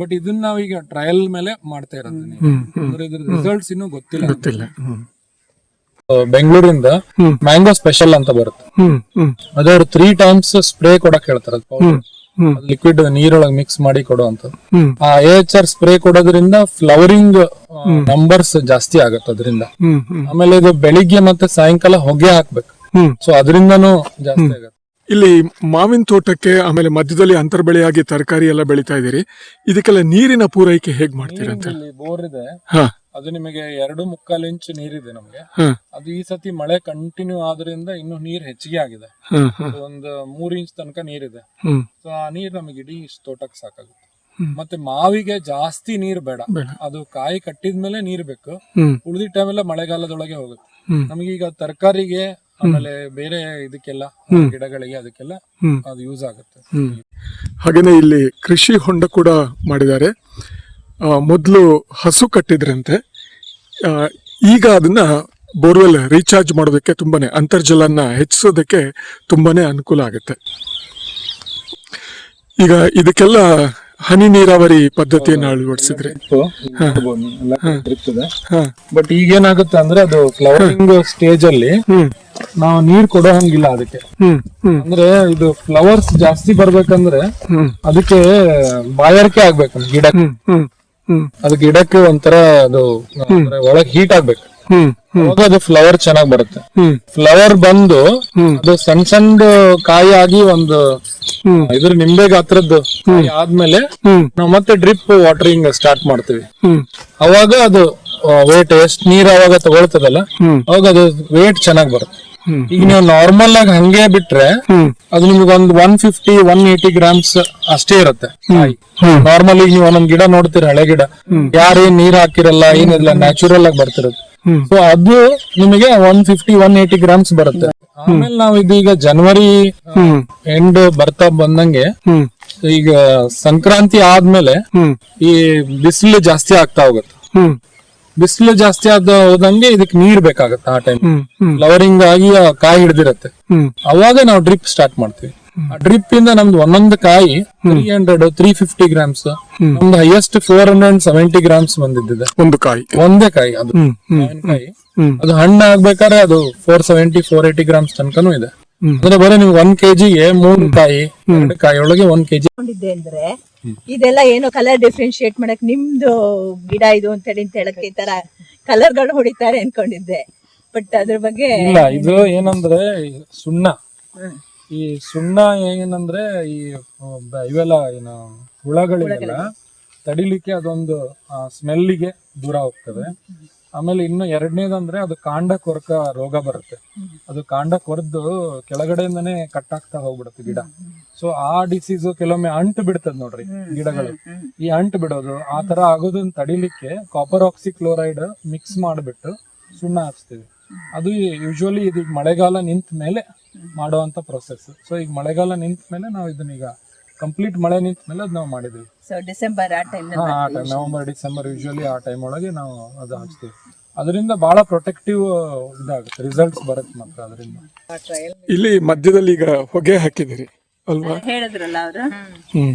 ಬಟ್ ಇದನ್ನ ನಾವೀಗ ಟ್ರಯಲ್ ಮೇಲೆ ಮಾಡ್ತಾ ಇರೋದು ಅಂದ್ರೆ ಇದ್ರ ರಿಸಲ್ಟ್ಸ್ ಇನ್ನೂ ಗೊತ್ತಿಲ್ಲ ಬೆಂಗಳೂರಿಂದ ಮ್ಯಾಂಗೋ ಸ್ಪೆಷಲ್ ಅಂತ ಬರುತ್ತೆ. ಅವ್ರು ತ್ರೀ ಟೈಮ್ಸ್ ಸ್ಪ್ರೇ ಕೊಡಕ್ ಹೇಳ್ತಾರೆ ಲಿಕ್ವಿಡ್ ನೀರೊಳಗೆ ಮಿಕ್ಸ್ ಮಾಡಿ ಕೊಡುವಂತ ಆ ಎಚ್ ಆರ್ ಸ್ಪ್ರೇ ಕೊಡೋದ್ರಿಂದ ಫ್ಲವರಿಂಗ್ ನಂಬರ್ಸ್ ಜಾಸ್ತಿ ಆಗುತ್ತೆ ಅದರಿಂದ. ಆಮೇಲೆ ಇದು ಬೆಳಿಗ್ಗೆ ಮತ್ತೆ ಸಾಯಂಕಾಲ ಹೊಗೆ ಹಾಕ್ಬೇಕು. ಸೊ ಅದರಿಂದನು ಜಾಸ್ತಿ ಆಗುತ್ತೆ. ಇಲ್ಲಿ ಮಾವಿನ ತೋಟಕ್ಕೆ ಆಮೇಲೆ ಮಧ್ಯದಲ್ಲಿ ಅಂತರ್ಬೆಳೆಯಾಗಿ ತರಕಾರಿ ಎಲ್ಲ ಬೆಳಿತಾ ಇದೀರಿ ಇದಕ್ಕೆಲ್ಲ ನೀರಿನ ಪೂರೈಕೆ ಹೇಗ್ ಮಾಡ್ತೀರಾ ಅಂತ ಬೋರ್ ಇದೆ. ಹಾ. ಅದು ನಿಮಗೆ ಎರಡು ಮುಕ್ಕಾಲು ಇಂಚ್ ನೀರಿದೆ ನಮ್ಗೆ. ಅದು ಈ ಸತಿ ಮಳೆ ಕಂಟಿನ್ಯೂ ಆದ್ರಿಂದ ಇನ್ನು ನೀರ್ ಹೆಚ್ಚಿಗೆ ಆಗಿದೆ. ಒಂದು ಮೂರ್ ಇಂಚ್ ತನಕ ನೀರಿದೆ. ಸೊ ಆ ನೀರ್ ನಮಗೆ ಇಡೀ ಇಷ್ಟು ತೋಟಕ್ಕೆ ಸಾಕಾಗುತ್ತೆ. ಮತ್ತೆ ಮಾವಿಗೆ ಜಾಸ್ತಿ ನೀರ್ ಬೇಡ. ಅದು ಕಾಯಿ ಕಟ್ಟಿದ್ಮೇಲೆ ನೀರ್ ಬೇಕು. ಉಳಿದಿ ಟೈಮ್ ಎಲ್ಲ ಮಳೆಗಾಲದೊಳಗೆ ಹೋಗುತ್ತೆ. ನಮಗೆ ಈಗ ತರಕಾರಿಗೆ ಆಮೇಲೆ ಬೇರೆ ಇದಕ್ಕೆಲ್ಲ ಗಿಡಗಳಿಗೆ ಅದಕ್ಕೆಲ್ಲ ಅದು ಯೂಸ್ ಆಗುತ್ತೆ. ಹಾಗೇನೆ ಇಲ್ಲಿ ಕೃಷಿ ಹೊಂಡ ಕೂಡ ಮಾಡಿದ್ದಾರೆ. ಮೊದ್ಲು ಹಸು ಕಟ್ಟಿದ್ರಂತೆ. ಈಗ ಅದನ್ನ ಬೋರ್ವೆಲ್ ರೀಚಾರ್ಜ್ ಮಾಡೋದಕ್ಕೆ ತುಂಬಾನೇ ಅಂತರ್ಜಲನ ಹೆಚ್ಚಿಸೋದಕ್ಕೆ ತುಂಬಾನೇ ಅನುಕೂಲ ಆಗುತ್ತೆ. ಈಗ ಇದಕ್ಕೆಲ್ಲ ಹನಿ ನೀರಾವರಿ ಪದ್ಧತಿಯನ್ನು ಅಳವಡಿಸಿದ್ರೆ. ಹಾ. ಬಟ್ ಈಗ ಏನಾಗುತ್ತೆ ಅಂದ್ರೆ ಅದು ಫ್ಲವರಿಂಗ್ ಸ್ಟೇಜ್ ಅಲ್ಲಿ ಹ್ಮ್. ನಾವು ನೀರ್ ಕೊಡೋ ಹಂಗಿಲ್ಲ ಅದಕ್ಕೆ. ಅಂದ್ರೆ ಇದು ಫ್ಲವರ್ಸ್ ಜಾಸ್ತಿ ಬರ್ಬೇಕಂದ್ರೆ ಹ್ಮ್. ಅದಕ್ಕೆ ಬಾಯಾರಿಕೆ ಆಗ್ಬೇಕು ಗಿಡ. ಅದು ಗಿಡಕ್ಕೆ ಒಂಥರ ಅದು ಒಳಗ್ ಹೀಟ್ ಆಗ್ಬೇಕು. ಅವಾಗ ಅದು ಫ್ಲವರ್ ಚೆನ್ನಾಗ್ ಬರುತ್ತೆ. ಫ್ಲವರ್ ಬಂದು ಅದು ಸಣ್ಣ ಸಣ್ಣ ಕಾಯಿ ಆಗಿ ಒಂದು. ಇದ್ರ ನಿಂಬೆ ಗಾತ್ರದ್ದು ಆದ್ಮೇಲೆ ನಾವು ಮತ್ತೆ ಡ್ರಿಪ್ ವಾಟರಿಂಗ್ ಸ್ಟಾರ್ಟ್ ಮಾಡ್ತೀವಿ. ಹ್ಮ್. ಅವಾಗ ಅದು ವೇಟ್ ಎಷ್ಟ್ ನೀರ್ ಅವಾಗ ತಗೊಳ್ತದಲ್ಲ. ಅವಾಗ ಅದು ವೇಟ್ ಚೆನ್ನಾಗ್ ಬರುತ್ತೆ. ಈಗ ನೀವು ನಾರ್ಮಲ್ ಆಗಿ ಹಂಗೆ ಬಿಟ್ರೆ ಅದು ನಿಮ್ಗೆ ಒಂದ್ one fifty one eighty grams ಅಷ್ಟೇ ಇರುತ್ತೆ. ನಾರ್ಮಲ್ ಈಗ ನೀವು ಒಂದೊಂದ್ ಗಿಡ ನೋಡ್ತೀರ ಹಳೆ ಗಿಡ? ಯಾರೇನ್ ನೀರ್ ಹಾಕಿರಲ್ಲ ಏನಿಲ್ಲ ನ್ಯಾಚುರಲ್ ಆಗಿ ಬರ್ತಿರೋದು. ಸೊ ಅದು ನಿಮಗೆ one fifty one eighty grams ಬರುತ್ತೆ. ಆಮೇಲೆ ನಾವು ಇದೀಗ ಜನವರಿ ಎಂಡ್ ಬರ್ತಾ ಬಂದಂಗೆ ಈಗ ಸಂಕ್ರಾಂತಿ ಆದ್ಮೇಲೆ ಈ ಬಿಸಿಲು ಜಾಸ್ತಿ ಆಗ್ತಾ ಹೋಗುತ್ತೆ. ಬಿಸಿಲು ಜಾಸ್ತಿ ಆದ ಹೋದಂಗೆ ಇದಕ್ಕೆ ನೀರ್ ಬೇಕಾಗತ್ತೆ ಆ ಟೈಮ್ ಫ್ಲವರಿಂಗ್ ಆಗಿ ಆ ಕಾಯಿ ಹಿಡ್ದಿರತ್ತೆ. ಹ್ಮ್. ಅವಾಗ ನಾವು ಡ್ರಿಪ್ ಸ್ಟಾರ್ಟ್ ಮಾಡ್ತೀವಿ. ಆ ಡ್ರಿಪ್ ಇಂದ ನಮ್ದು ಒಂದೊಂದು ಕಾಯಿ three hundred three fifty grams ನಮ್ದು highest four hundred seventy grams ಬಂದಿದ್ದಿದೆ. ಒಂದು ಕಾಯಿ. ಒಂದೇ ಕಾಯಿ ಅದು. ಕಾಯಿ? ಅದು ಹಣ್ಣು ಆಗ್ಬೇಕಾದ್ರೆ ಅದು four seventy four eighty grams ತನಕನೂ ಇದೆ. ಅಂದ್ರೆ ಬರೀ ನೀವು ಒಂದ್ ಕೆಜಿಗೆ ಮೂರು ಕಾಯಿ ಕಾಯಿ ಒಳಗೆ ಒಂದ್ ಕೆಜಿ ಅಂದ್ರೆ ಇದೆಲ್ಲ ಏನೋ ಕಲರ್ ಡಿಫ್ರೆನ್ಶಿಯೇಟ್ ಮಾಡಕ್ ನಿಮ್ದು ಗಿಡ ಇದು ಅಂತ ಹೇಳಿ ಅಂತ ಹೇಳಕ್ ಈ ತರ ಕಲರ್ಗಳು ಹೊಡಿತಾರೆ ಅನ್ಕೊಂಡಿದ್ದೆ. ಬಟ್ ಅದ್ರ ಬಗ್ಗೆ ಇಲ್ಲ ಇದು ಏನಂದ್ರೆ ಸುಣ್ಣ. ಈ ಸುಣ್ಣ ಏನಂದ್ರೆ ಈ ಬ- ಇವೆಲ್ಲ ಏನು ಹುಳಗಳಿಗೆಲ್ಲ ತಡಿಲಿಕ್ಕೆ ಅದೊಂದು ಸ್ಮೆಲ್ಲಿಗೆ ದೂರ ಹೋಗ್ತದೆ. ಆಮೇಲೆ ಇನ್ನು ಎರಡನೇದಂದ್ರೆ ಅದು ಕಾಂಡ ಕೊರಕ ರೋಗ ಬರುತ್ತೆ. ಅದು ಕಾಂಡ ಕೊರೆದು ಕೆಳಗಡೆಯಿಂದನೇ ಆಗ್ತಾ ಹೋಗ್ಬಿಡುತ್ತೆ ಗಿಡ. ಸೊ ಆ ಡಿಸೀಸ್ ಕೆಲವೊಮ್ಮೆ ಅಂಟು ಬಿಡ್ತದ್ ನೋಡ್ರಿ ಗಿಡಗಳು. ಈ ಅಂಟು ಬಿಡೋದು ಆ ತರ ಆಗೋದನ್ನ ತಡಿಲಿಕ್ಕೆ ಕಾಪರ್ ಆಕ್ಸಿಕ್ಲೋರೈಡ್ ಮಿಕ್ಸ್ ಮಾಡಿಬಿಟ್ಟು ಸುಣ್ಣ ಹಚ್ತೀವಿ ಅದು ಯೂಶುವಲಿ ಇದು ಮಳೆಗಾಲ ನಿಂತ ಮೇಲೆ ಮಾಡುವಂತ ಪ್ರೊಸೆಸ್ ಸೊ ಈಗ ಮಳೆಗಾಲ ನಿಂತ ಮೇಲೆ ನಾವು ಇದನ್ನ ಈಗ ಕಂಪ್ಲೀಟ್ ಮಳೆ ನಿಂತ ಮೇಲೆ ಅದು ನಾವು ಮಾಡಿದ್ವಿ. ಸೊ ಡಿಸೆಂಬರ್ ಆ ಟೈಮ್ ಹಾ, ಆ ಟೈಮ್ ನವೆಂಬರ್ ಡಿಸೆಂಬರ್ ಯೂಶುವಲಿ ಆ ಟೈಮ್ ಒಳಗೆ ನಾವು ಅದು ಹಾಕ್ತೀವಿ ಅದರಿಂದ ಬಹಳ ಪ್ರೊಟೆಕ್ಟಿವ್ ಇದಾಗುತ್ತೆ ರಿಸಲ್ಟ್ಸ್ ಬರುತ್ತೆ ಮಾತ್ರ ಅದರಿಂದ. ಇಲ್ಲಿ ಮಧ್ಯದಲ್ಲಿ ಈಗ ಹೊಗೆ ಹಾಕಿದಿರಿ ಅಲ್ವಾ? ಹೇಳಿದ್ರಲ್ಲ ಅವರು. ಹ್ಮ್.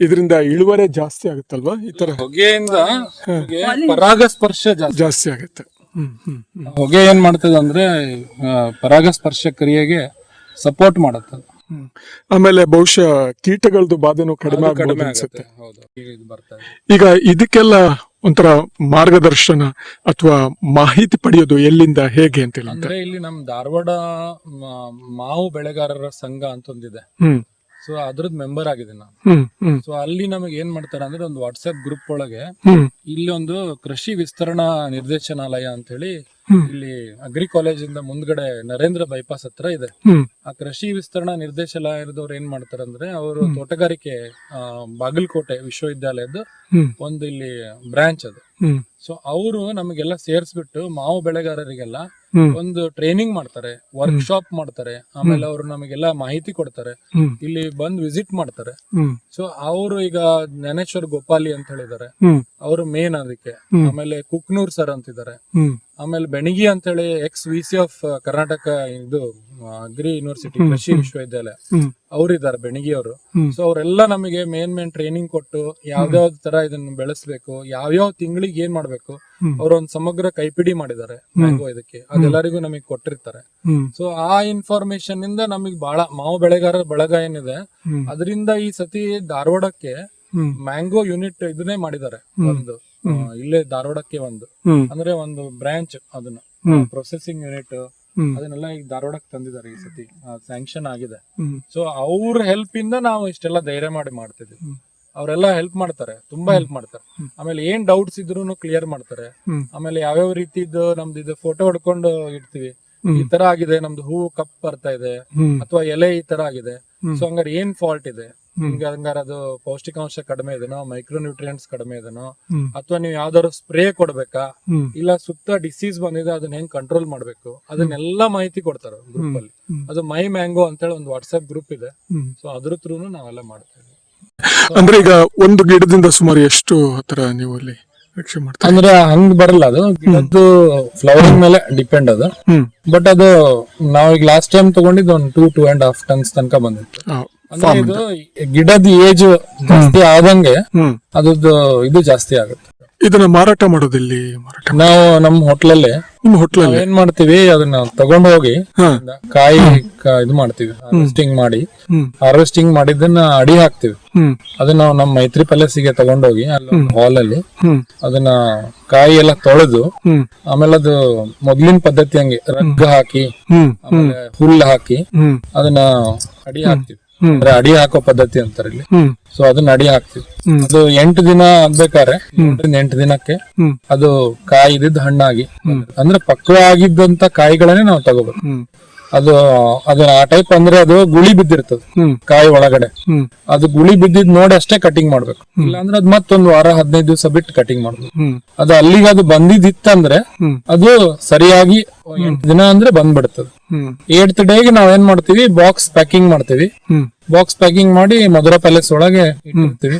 ಇದರಿಂದ ಇಳುವರಿ ಜಾಸ್ತಿ ಆಗುತ್ತಲ್ವಾ ಈ ತರ? ಹೊಗೆಯಿಂದ ಹೊಗೆ ಪರಾಗಸ್ಪರ್ಶ ಜಾಸ್ತಿ. ಜಾಸ್ತಿ ಆಗುತ್ತೆ. ಹ್ಮ್ ಹ್ಮ್ ಹ್ಮ್. ಹೊಗೆ ಏನ್ ಮಾಡ್ತದೆ ಅಂದ್ರೆ ಆ, ಪರಾಗಸ್ಪರ್ಶ ಕ್ರಿಯೆಗೆ ಸಪೋರ್ಟ್ ಮಾಡುತ್ತೆ. ಆಮೇಲೆ ಬಹುಶಃ ಕೀಟಗಳದ್ದು ಬಾಧೆನೂ ಕಡಿಮೆ ಆಗ್ಬೋದು ಕಡಿಮೆ ಅನ್ಸುತ್ತೆ. ಆಗುತ್ತೆ. ಹೌದು. ಈಗ ಇದು ಬರ್ತಾ ಇದೆ. ಈಗ ಇದಕ್ಕೆಲ್ಲ ಒಂಥರ ಮಾರ್ಗದರ್ಶನ ಅಥವಾ ಮಾಹಿತಿ ಪಡೆಯೋದು ಎಲ್ಲಿಂದ ಹೇಗೆ ಅಂತ ಹೇಳಿದ್ರೆ ಅಂದ್ರೆ ಇಲ್ಲಿ ನಮ್ ಧಾರವಾಡ ಮ- ಮಾವು ಬೆಳೆಗಾರರ ಸಂಘ ಅಂತ ಒಂದಿದೆ. ಹ್ಮ್. ಸೊ ಅದ್ರದ್ ಮೆಂಬರ್ ಆಗಿದೆ ನಾನು. ಹ್ಮ್ ಹ್ಮ್. ಸೊ ಅಲ್ಲಿ ನಮಗೆ ಏನ್ ಮಾಡ್ತಾರೆ ಅಂದ್ರೆ ಒಂದು ವಾಟ್ಸ್ಆಪ್ ಗ್ರೂಪ್ ಒಳಗೆ ಹ್ಮ್. ಇಲ್ಲಿ ಒಂದು ಕೃಷಿ ವಿಸ್ತರಣಾ ನಿರ್ದೇಶನಾಲಯ ಅಂತ ಹೇಳಿ. ಇಲ್ಲಿ ಅಗ್ರಿ ಕಾಲೇಜ್ ಇಂದ ಮುಂದ್ಗಡೆ ನರೇಂದ್ರ ಬೈಪಾಸ್ ಹತ್ರ ಇದೆ. ಆ ಕೃಷಿ ವಿಸ್ತರಣಾ ನಿರ್ದೇಶನಾಲಯದವ್ರು ಏನ್ ಮಾಡ್ತಾರೆ ಅಂದ್ರೆ ಅವರು ತೋಟಗಾರಿಕೆ ಬಾಗಲಕೋಟೆ ವಿಶ್ವವಿದ್ಯಾಲಯದ ಹ್ಮ್. ಒಂದು ಇಲ್ಲಿ ಬ್ರಾಂಚ್ ಅದು ಸೊ ಅವರು ನಮಗೆಲ್ಲ ಸೇರಿಸ್ಬಿಟ್ಟು ಮಾವು ಬೆಳೆಗಾರರಿಗೆಲ್ಲ ಒಂದು ಟ್ರೈನಿಂಗ್ ಮಾಡ್ತಾರೆ ವರ್ಕ್ಶಾಪ್ ಮಾಡ್ತಾರೆ ಆಮೇಲೆ ಅವರು ನಮಗೆಲ್ಲ ಮಾಹಿತಿ ಕೊಡ್ತಾರೆ. ಇಲ್ಲಿ ಬಂದು ವಿಸಿಟ್ ಮಾಡ್ತಾರೆ. ಸೊ ಅವರು ಈಗ ಜ್ಞಾನೇಶ್ವರ್ ಗೋಪಾಲಿ ಅಂತ ಹೇಳಿದ್ದಾರೆ. ಹ್ಮ್. ಅವರು ಮೇನ್ ಅದಕ್ಕೆ. ಆಮೇಲೆ ಕುಕ್ನೂರ್ ಸರ್ ಅಂತಿದ್ದಾರೆ. ಆಮೇಲೆ ಬೆಣಗಿ ಅಂತ ಹೇಳಿ ex V C of Karnataka ಇದು ಅಗ್ರಿ ಯೂನಿವರ್ಸಿಟಿ ಕೃಷಿ ವಿಶ್ವವಿದ್ಯಾಲಯ. ಅವರಿದ್ದಾರೆ ಬೆಣಗಿ ಅವರು. ಸೊ ಅವರೆಲ್ಲ ನಮಗೆ ಮೇನ್ ಮೇನ್ ಟ್ರೈನಿಂಗ್ ಕೊಟ್ಟು ಯಾವ್ದಾವ್ ತರ ಇದನ್ನ ಬೆಳೆಸ್ಬೇಕು ಯಾವ್ಯಾವ ತಿಂಗಳಿಗೆ ಏನ್ ಮಾಡ್ಬೇಕು ಹ್ಮ್. ಅವ್ರ ಒಂದ್ ಸಮಗ್ರ ಕೈಪಿಡಿ ಮಾಡಿದ್ದಾರೆ ಮ್ಯಾಂಗೋ ಇದಕ್ಕೆ. ಅದೆಲ್ಲರಿಗೂ ನಮಗೆ ಕೊಟ್ಟಿರ್ತಾರೆ. ಸೊ ಆ ಇನ್ಫಾರ್ಮೇಶನ್ ಇಂದ ನಮಗ್ ಬಹಳ ಮಾವು ಬೆಳೆಗಾರರ ಬಳಗ ಏನಿದೆ. ಅದರಿಂದ ಈ ಸತಿ ಧಾರವಾಡಕ್ಕೆ ಮ್ಯಾಂಗೋ ಯೂನಿಟ್ ಇದನ್ನೇ ಮಾಡಿದ್ದಾರೆ. ಒಂದು ಇಲ್ಲೇ ಧಾರವಾಡಕ್ಕೆ ಒಂದು. ಅಂದ್ರೆ ಒಂದು ಬ್ರಾಂಚ್ ಅದನ್ನ. Processing unit. ಅದನ್ನೆಲ್ಲ ಈಗ ಧಾರವಾಡಕ್ಕೆ ತಂದಿದ್ದಾರೆ ಈ ಸತಿ. ಸ್ಯಾಂಕ್ಷನ್ ಆಗಿದೆ. ಸೊ ಅವ್ರ ಹೆಲ್ಪ್ ಇಂದ ನಾವು ಇಷ್ಟೆಲ್ಲ ಧೈರ್ಯ ಮಾಡಿ ಮಾಡ್ತಿದ್ವಿ ಅವರೆಲ್ಲ ಹೆಲ್ಪ್ ಮಾಡ್ತಾರೆ ತುಂಬಾ ಹೆಲ್ಪ್ ಮಾಡ್ತಾರೆ. ಆಮೇಲೆ ಏನ್ ಡೌಟ್ಸ್ ಇದ್ರು ಕ್ಲಿಯರ್ ಮಾಡ್ತಾರೆ. ಆಮೇಲೆ ಯಾವ್ಯಾವ ರೀತಿದ್ದು ನಮ್ದು ಇದು ಫೋಟೋ ಹೊಡ್ಕೊಂಡು ಇಡ್ತೀವಿ. ಈ ತರ ಆಗಿದೆ ನಮ್ದು ಹೂವು ಕಪ್ ಬರ್ತಾ ಇದೆ ಅಥವಾ ಎಲೆ ಈ ತರ ಆಗಿದೆ. ಸೊ ಹಂಗಾರ ಏನ್ ಫಾಲ್ಟ್ ಇದೆ? ಹಂಗಾರ ಹಿಂಗ ಹಂಗಾರೆ ಅದು ಪೌಷ್ಟಿಕಾಂಶ ಕಡಿಮೆ ಇದೆನೋ ಮೈಕ್ರೋ ನ್ಯೂಟ್ರಿಯೆಂಟ್ಸ್ ಕಡಿಮೆ ಇದೆನೋ ಅಥವಾ ನೀವು ಯಾವ್ದಾದ್ರು ಸ್ಪ್ರೇ ಕೊಡ್ಬೇಕಾ. ಇಲ್ಲ ಸುತ್ತ ಡಿಸೀಸ್ ಬಂದಿದೆ ಅದನ್ನ ಹೆಂಗ್ ಕಂಟ್ರೋಲ್ ಮಾಡ್ಬೇಕು? ಅದನ್ನೆಲ್ಲ ಮಾಹಿತಿ ಕೊಡ್ತಾರೆ ಗ್ರೂಪ್ ಅಲ್ಲಿ. ಅದು ಮೈ ಮ್ಯಾಂಗೋ ಅಂತೇಳಿ ಒಂದು ವಾಟ್ಸ್ಆಪ್ ಗ್ರೂಪ್ ಇದೆ. ಸೊ ಅದ್ರ ತ್ರೂನು ನಾವೆಲ್ಲ ಮಾಡ್ತೇವೆ. ಅಂದ್ರೆ ಈಗ ಒಂದು ಗಿಡದಿಂದ ಸುಮಾರು ಎಷ್ಟು ಹತ್ರ ನೀವು ಅಲ್ಲಿ ರಕ್ಷೆ ಮಾಡ್ತೀರಿ? ಅಂದ್ರೆ ಹಂಗ್ ಬರಲ್ಲ ಅದು. ಅದು ಫ್ಲವರಿಂಗ್ ಮೇಲೆ ಡಿಪೆಂಡ್ ಅದು. ಬಟ್ ಅದು ನಾವು ಈಗ ಲಾಸ್ಟ್ ಟೈಮ್ ತಗೊಂಡಿದ್ದು ಒಂದು two two and half tons ತನಕ ಬಂದಿತ್ತು. ಅಂದ್ರೆ ಇದು ಗಿಡದ ಏಜ್ ಜಾಸ್ತಿ ಆದಂಗೆ ಅದ್ರದ್ದು ಇದು ಜಾಸ್ತಿ ಆಗುತ್ತೆ. ಇದನ್ನ ಮಾರಾಟ ಮಾಡೋದಿಲ್ಲಿ ಮಾರಾಟ ನಾವು ನಮ್ಮ ಹೋಟ್ಲಲ್ಲೇ ನಿಮ್ಮ ಹೋಟ್ಲಲ್ಲಿ? ಏನ್ ಮಾಡ್ತೀವಿ ಅದನ್ನ ತಗೊಂಡ್ ಹೋಗಿ ಕಾಯಿ ಕ- ಇದು ಮಾಡ್ತೀವಿ ಹಾರ್ವೆಸ್ಟಿಂಗ್ ಮಾಡಿ ಹಾರ್ವೆಸ್ಟಿಂಗ್ ಮಾಡಿದ್ದನ್ನ ಅಡಿ ಹಾಕ್ತಿವಿ. ಹ್ಮ್. ಅದನ್ನ ನಾವು ನಮ್ಮ ಮೈತ್ರಿ ಪ್ಯಾಲೇಸಿಗೆ ತಗೊಂಡೋಗಿ ಅಲ್ಲಿ ಹಾಲ್ ಅಲ್ಲಿ ಹ್ಮ್. ಅದನ್ನ ಕಾಯಿ ಎಲ್ಲ ತೊಳೆದು ಹ್ಮ್. ಆಮೇಲೆ ಅದು ಮೊದ್ಲಿನ ಪದ್ಧತಿ ಹಂಗೆ ರಗ್ಗ ಹಾಕಿ ಹ್ಮ್. ಆಮೇಲೆ ಹುಲ್ಲು ಹಾಕಿ ಹ್ಮ್. ಅದನ್ನ ಅಡಿ ಹಾಕ್ತಿವಿ. ಅಂದ್ರೆ ಅಡಿ ಹಾಕೋ ಪದ್ಧತಿ ಅಂತಾರೆ ಇಲ್ಲಿ. ಸೊ ಅದನ್ನ ಅಡಿ ಹಾಕ್ತಿವಿ. ಅದು ಎಂಟು ದಿನ ಆಗ್ಬೇಕಾದ್ರೆ ಎಂಟು ದಿನಕ್ಕೆ ಅದು ಕಾಯಿ ಇದ್ದಿದ್ದು ಹಣ್ಣಾಗಿ ಅಂದ್ರೆ ಪಕ್ವ ಆಗಿದ್ದಂತ ಕಾಯಿಗಳನ್ನೇ ನಾವು ತಗೋಬೇಕು. ಅದು ಅದು ಆ ಟೈಪ್ ಅಂದ್ರೆ ಅದು ಗುಳಿ ಬಿದ್ದಿರ್ತದೆ. ಕಾಯಿ ಒಳಗಡೆ. ಅದು ಗುಳಿ ಬಿದ್ದಿದ್ ನೋಡಿ ಅಷ್ಟೇ ಕಟಿಂಗ್ ಮಾಡ್ಬೇಕು. ಇಲ್ಲಾಂದ್ರೆ ಅದ್ ಮತ್ತೊಂದು ವಾರ ಹದಿನೈದು ದಿವಸ ಬಿಟ್ಟು ಕಟಿಂಗ್ ಮಾಡ್ಬೇಕು ಹ್ಮ್. ಅದು ಅಲ್ಲಿಗೆ ಅದು ಬಂದಿದ್ದಿತ್ತಂದ್ರೆ ಅದು ಸರಿಯಾಗಿ ಎಂಟ್ ದಿನ ಅಂದ್ರೆ ಬಂದ್ಬಿಡ್ತದೆ. ಏಟ್ ಡೇಗೆ ನಾವ್ ಏನ್ ಮಾಡ್ತೀವಿ? ಬಾಕ್ಸ್ ಪ್ಯಾಕಿಂಗ್ ಮಾಡ್ತೀವಿ. ಬಾಕ್ಸ್ ಪ್ಯಾಕಿಂಗ್ ಮಾಡಿ ಮಧುರಾ ಪ್ಯಾಲೇಸ್ ಒಳಗೆ ಇಟ್ಟಿರ್ತೀವಿ.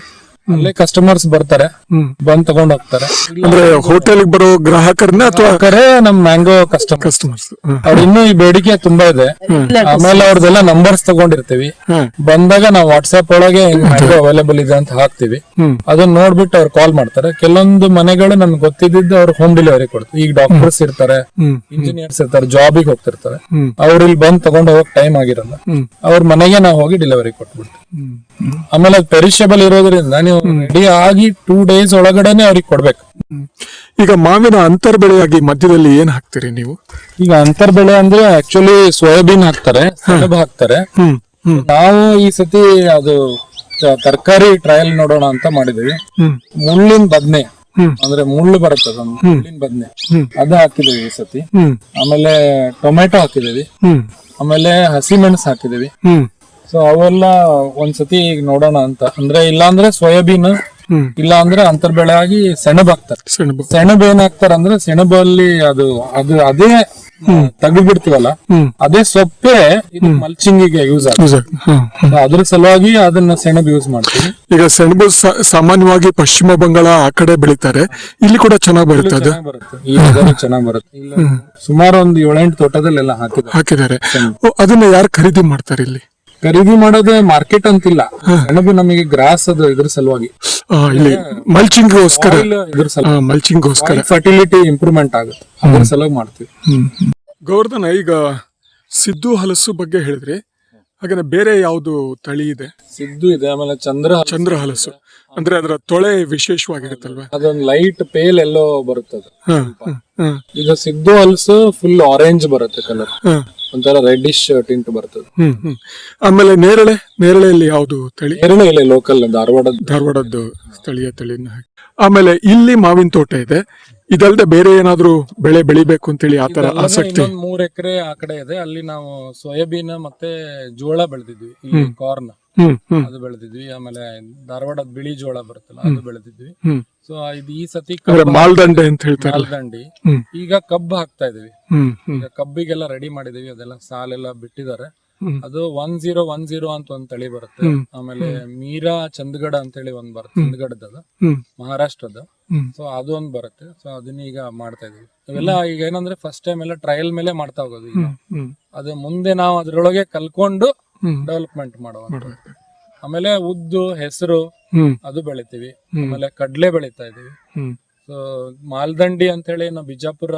ಅಲ್ಲೇ ಕಸ್ಟಮರ್ಸ್ ಬರ್ತಾರೆ. ಹ್ಮ್. ಬಂದ್ ತಗೊಂಡ್ ಹೋಗ್ತಾರೆ. ಅಂದ್ರೆ ಹೋಟೆಲ್ ಬರೋ ಗ್ರಾಹಕರನ್ನ ಅಥವಾ ಕರೆ ನಮ್ ಮ್ಯಾಂಗೋ ಕಸ್ಟಮರ್ ಕಸ್ಟಮರ್ಸ್ ಅವ್ರ ಇನ್ನೂ ಈ ಬೇಡಿಕೆ ತುಂಬಾ ಇದೆ. ಆಮೇಲೆ ಅವ್ರದೆಲ್ಲ ನಂಬರ್ಸ್ ತಗೊಂಡಿರ್ತೀವಿ. ಬಂದಾಗ ನಾವು ವಾಟ್ಸ್ಆಪ್ ಒಳಗೆ ಮ್ಯಾಂಗೋ ಅವೈಲೇಬಲ್ ಇದೆ ಅಂತ ಹಾಕ್ತಿವಿ. ಅದನ್ನ ನೋಡ್ಬಿಟ್ಟು ಅವ್ರು ಕಾಲ್ ಮಾಡ್ತಾರೆ. ಕೆಲವೊಂದು ಮನೆಗಳು ನಮ್ಗೆ ಗೊತ್ತಿದ್ದು ಅವ್ರು ಹೋಮ್ ಡೆಲಿವರಿ ಕೊಡ್ತಾರೆ. ಈಗ ಡಾಕ್ಟರ್ಸ್ ಇರ್ತಾರೆ ಇಂಜಿನಿಯರ್ಸ್ ಇರ್ತಾರೆ ಜಾಬಿಗೆ ಹೋಗ್ತಿರ್ತಾರೆ. ಅವ್ರಲ್ಲಿ ಅವ್ರು ಇಲ್ಲಿ ಬಂದ್ ತಗೊಂಡ್ ಹೋಗಕ್ ಟೈಮ್ ಆಗಿರಲ್ಲ. ಅವ್ರ ಮನೆಗೆ ನಾವು ಹೋಗಿ ಡೆಲಿವರಿ ಕೊಟ್ಬಿಡ್ತೀವಿ. ಆಮೇಲೆ ಪೆರಿಷಬಲ್ ಇರೋದ್ರಿಂದ ನೀವು ರೆಡಿ ಆಗಿ ಟೂ ಡೇಸ್ ಒಳಗಡೆನೆ ಅವ್ರಿಗೆ ಕೊಡ್ಬೇಕು. ಈಗ ಮಾವಿನ ಅಂತರ್ ಬೆಳೆಯಾಗಿ ಮಧ್ಯದಲ್ಲಿ ಏನ್ ಹಾಕ್ತೀರಿ ನೀವು? ಈಗ ಅಂತರ್ ಬೆಳೆ ಅಂದ್ರೆ ಆಕ್ಚುಲಿ ಸೋಯಾಬೀನ್ ಹಾಕ್ತಾರೆ ಸೆಣಬ್ ಹಾಕ್ತಾರೆ. ನಾವು ಈ ಸತಿ ಅದು ತರಕಾರಿ ಟ್ರಯಲ್ ನೋಡೋಣ ಅಂತ ಮಾಡಿದೀವಿ ಮುಳ್ಳಿನ ಬದ್ನೆ ಅಂದ್ರೆ ಮುಳ್ಳು ಬರುತ್ತೆ ಮುಳ್ಳಿನ ಬದ್ನೆ. ಅದ ಹಾಕಿದೀವಿ ಈ ಸತಿ. ಹ್ಮ್. ಆಮೇಲೆ ಟೊಮೆಟೊ ಹಾಕಿದೀವಿ ಆಮೇಲೆ ಆಮೇಲೆ ಹಸಿಮೆಣಸು ಹಾಕಿದೀವಿ ಸೊ ಅವೆಲ್ಲ ಒಂದ್ಸತಿ ಈಗ ನೋಡೋಣ ಅಂತ. ಅಂದ್ರೆ ಇಲ್ಲಾಂದ್ರೆ ಸೋಯಾಬೀನ್ ಇಲ್ಲ ಅಂದ್ರೆ ಅಂತರ್ ಬೆಳೆ ಆಗಿ ಸೆಣಬ್ ಹಾಕ್ತಾರೆ. ಸೆಣಬು. ಸೆಣಬ್ ಏನ್ ಹಾಕ್ತಾರ ಅಂದ್ರೆ ಸೆಣಬಲ್ಲಿ ಅದು ಅದು ಅದೇ ತೆಗೆದು ಬಿಡ್ತೀವಲ್ಲ ಅದೇ ಸೊಪ್ಪೆ ಮಲ್ಚಿಂಗ್ ಮಲ್ಚಿಂಗಿಗೆ ಯೂಸ್ ಆಗುತ್ತೆ. ಅದ್ರ ಸಲುವಾಗಿ ಅದನ್ನ ಸೆಣಬ್ ಯೂಸ್ ಮಾಡ್ತೀವಿ. ಈಗ ಸೆಣಬು ಸಾಮಾನ್ಯವಾಗಿ ಪಶ್ಚಿಮ ಬಂಗಾಳ ಆ ಕಡೆ ಬೆಳೀತಾರೆ. ಇಲ್ಲಿ ಕೂಡ ಚೆನ್ನಾಗಿ ಬರುತ್ತೆ ಅದು? ಚೆನ್ನಾಗ್ ಬರುತ್ತೆ. ಸುಮಾರು ಒಂದು ಏಳೆಂಟು ತೋಟದಲ್ಲೆಲ್ಲ ಹಾಕಿದ್ದಾರೆ. ಹಾಕಿದ್ದಾರೆ. ಅದನ್ನ ಯಾರು ಖರೀದಿ ಮಾಡ್ತಾರೆ ಇಲ್ಲಿ? ಖರೀದಿ ಮಾಡೋದೇ ಮಾರ್ಕೆಟ್ ಅಂತಿಲ್ಲ. ಸೆಣಬು ನಮಗೆ ಗ್ರಾಸ್ ಅದು ಇದ್ರ ಸಲುವಾಗಿ. ಇಲ್ಲಿ ಮಲ್ಚಿಂಗ್ಗೋಸ್ಕರ ಇದರ ಇದ್ರ ಸಲುವಾಗಿ ಮಲ್ಚಿಂಗ್ಗೋಸ್ಕರ ಫರ್ಟಿಲಿಟಿ ಇಂಪ್ರೂವ್ಮೆಂಟ್ ಆಗುತ್ತೆ. ಅದ್ರ ಸಲುವಾಗಿ ಮಾಡ್ತೀವಿ. ಗೋವರ್ಧನ ಈಗ ಸಿದ್ದು ಹಲಸು ಬಗ್ಗೆ ಹೇಳಿದ್ರಿ. ಹಾಗೆ ಬೇರೆ ಯಾವುದು ತಳಿ ಇದೆ? ಸಿದ್ದು ಇದೆ ಆಮೇಲೆ ಚಂದ್ರ ಚಂದ್ರ ಹಲಸು. ಅಂದ್ರೆ ಅದರ ತೊಳೆ ವಿಶೇಷವಾಗಿರುತ್ತಲ್ವಾ? ಅದೊಂದು ಲೈಟ್ ಪೇಲ್ ಎಲ್ಲೋ ಬರುತ್ತೆ ಅದು ಹ, ಹ, ಹ, ಈಗ ಸಿದ್ದು ಹಲ್ಸ್ ಫುಲ್ ಆರೆಂಜ್ ಬರುತ್ತೆ ಕಲರ್. ಒಂಥರ ರೆಡ್ಡಿಶ್ ಟಿಂಟ್ ಬರ್ತದೆ. ಹ್ಮ್ ಹ್ಮ್. ಆಮೇಲೆ ನೇರಳೆ ನೇರಳೆಯಲ್ಲಿ ಯಾವುದು ತಳಿ? ನೇರಳೆ ಇಲ್ಲ ಲೋಕಲ್ ಧಾರವಾಡ ಧಾರವಾಡದ್ದು. ಸ್ಥಳೀಯ ತಳಿನ ಆಮೇಲೆ ಇಲ್ಲಿ ಮಾವಿನ ತೋಟ ಇದೆ. ಇದಲ್ದೆ ಬೇರೆ ಏನಾದ್ರೂ ಬೆಳೆ ಬೆಳಿಬೇಕು ಅಂತೇಳಿ ಆತರ ಆಸಕ್ತಿ? ಮೂರ್ ಎಕರೆ ಆ ಕಡೆ ಇದೆ. ಅಲ್ಲಿ ನಾವು ಸೋಯಾಬೀನ್ ಮತ್ತೆ ಜೋಳ ಬೆಳೆದಿದ್ವಿ ಕಾರ್ನ್ ಅದು ಬೆಳೆದಿದ್ವಿ. ಆಮೇಲೆ ಧಾರವಾಡದ ಬಿಳಿ ಜೋಳ ಬರುತ್ತಲ್ಲ ಅದು ಬೆಳೆದಿದ್ವಿ. ಸೊ ಇದು ಈ ಸತಿ ಮಾಲ್ದಂಡೆ ಅಂತ ಹೇಳ್ತಾರೆ. ಮಾಲ್ದಂಡಿ. ಈಗ ಕಬ್ಬು ಹಾಕ್ತಾ ಇದೀವಿ. ಈಗ ಕಬ್ಬಿಗೆಲ್ಲ ರೆಡಿ ಮಾಡಿದೀವಿ. ಅದೆಲ್ಲ ಸಾಲೆಲ್ಲ ಬಿಟ್ಟಿದ್ದಾರೆ. ಅದು ಒನ್ ಜೀರೋ ಒನ್ ಜೀರೋ ಅಂತ ಒಂದ್ ತಳಿ ಬರುತ್ತೆ. ಆಮೇಲೆ ಮೀರಾ ಚಂದಗಡ ಅಂತೇಳಿ ಒಂದ್ ಬರುತ್ತೆ. ಚಂದಗಡದ ಮಹಾರಾಷ್ಟ್ರದ. ಸೊ ಅದು ಒಂದ್ ಬರುತ್ತೆ. ಸೊ ಅದನ್ನ ಈಗ ಮಾಡ್ತಾ ಇದೀವಿ. ಇವೆಲ್ಲ ಈಗ ಏನಂದ್ರೆ ಫಸ್ಟ್ ಟೈಮ್ ಎಲ್ಲ ಟ್ರಯಲ್ ಮೇಲೆ ಮಾಡ್ತಾ ಹೋಗೋದು ಈಗ. ಅದು ಮುಂದೆ ನಾವು ಅದ್ರೊಳಗೆ ಕಲ್ಕೊಂಡು. ಡೆವಲಪ್ಮೆಂಟ್ ಮಾಡುವ ಆಮೇಲೆ ಉದ್ದು ಹೆಸರು ಅದು ಬೆಳಿತೀವಿ. ಆಮೇಲೆ ಕಡ್ಲೆ ಬೆಳಿತಾ ಇದೀವಿ ಸೊ ಮಾಲ್ದಂಡಿ ಅಂತ ಹೇಳಿ ನಾವು ಬಿಜಾಪುರ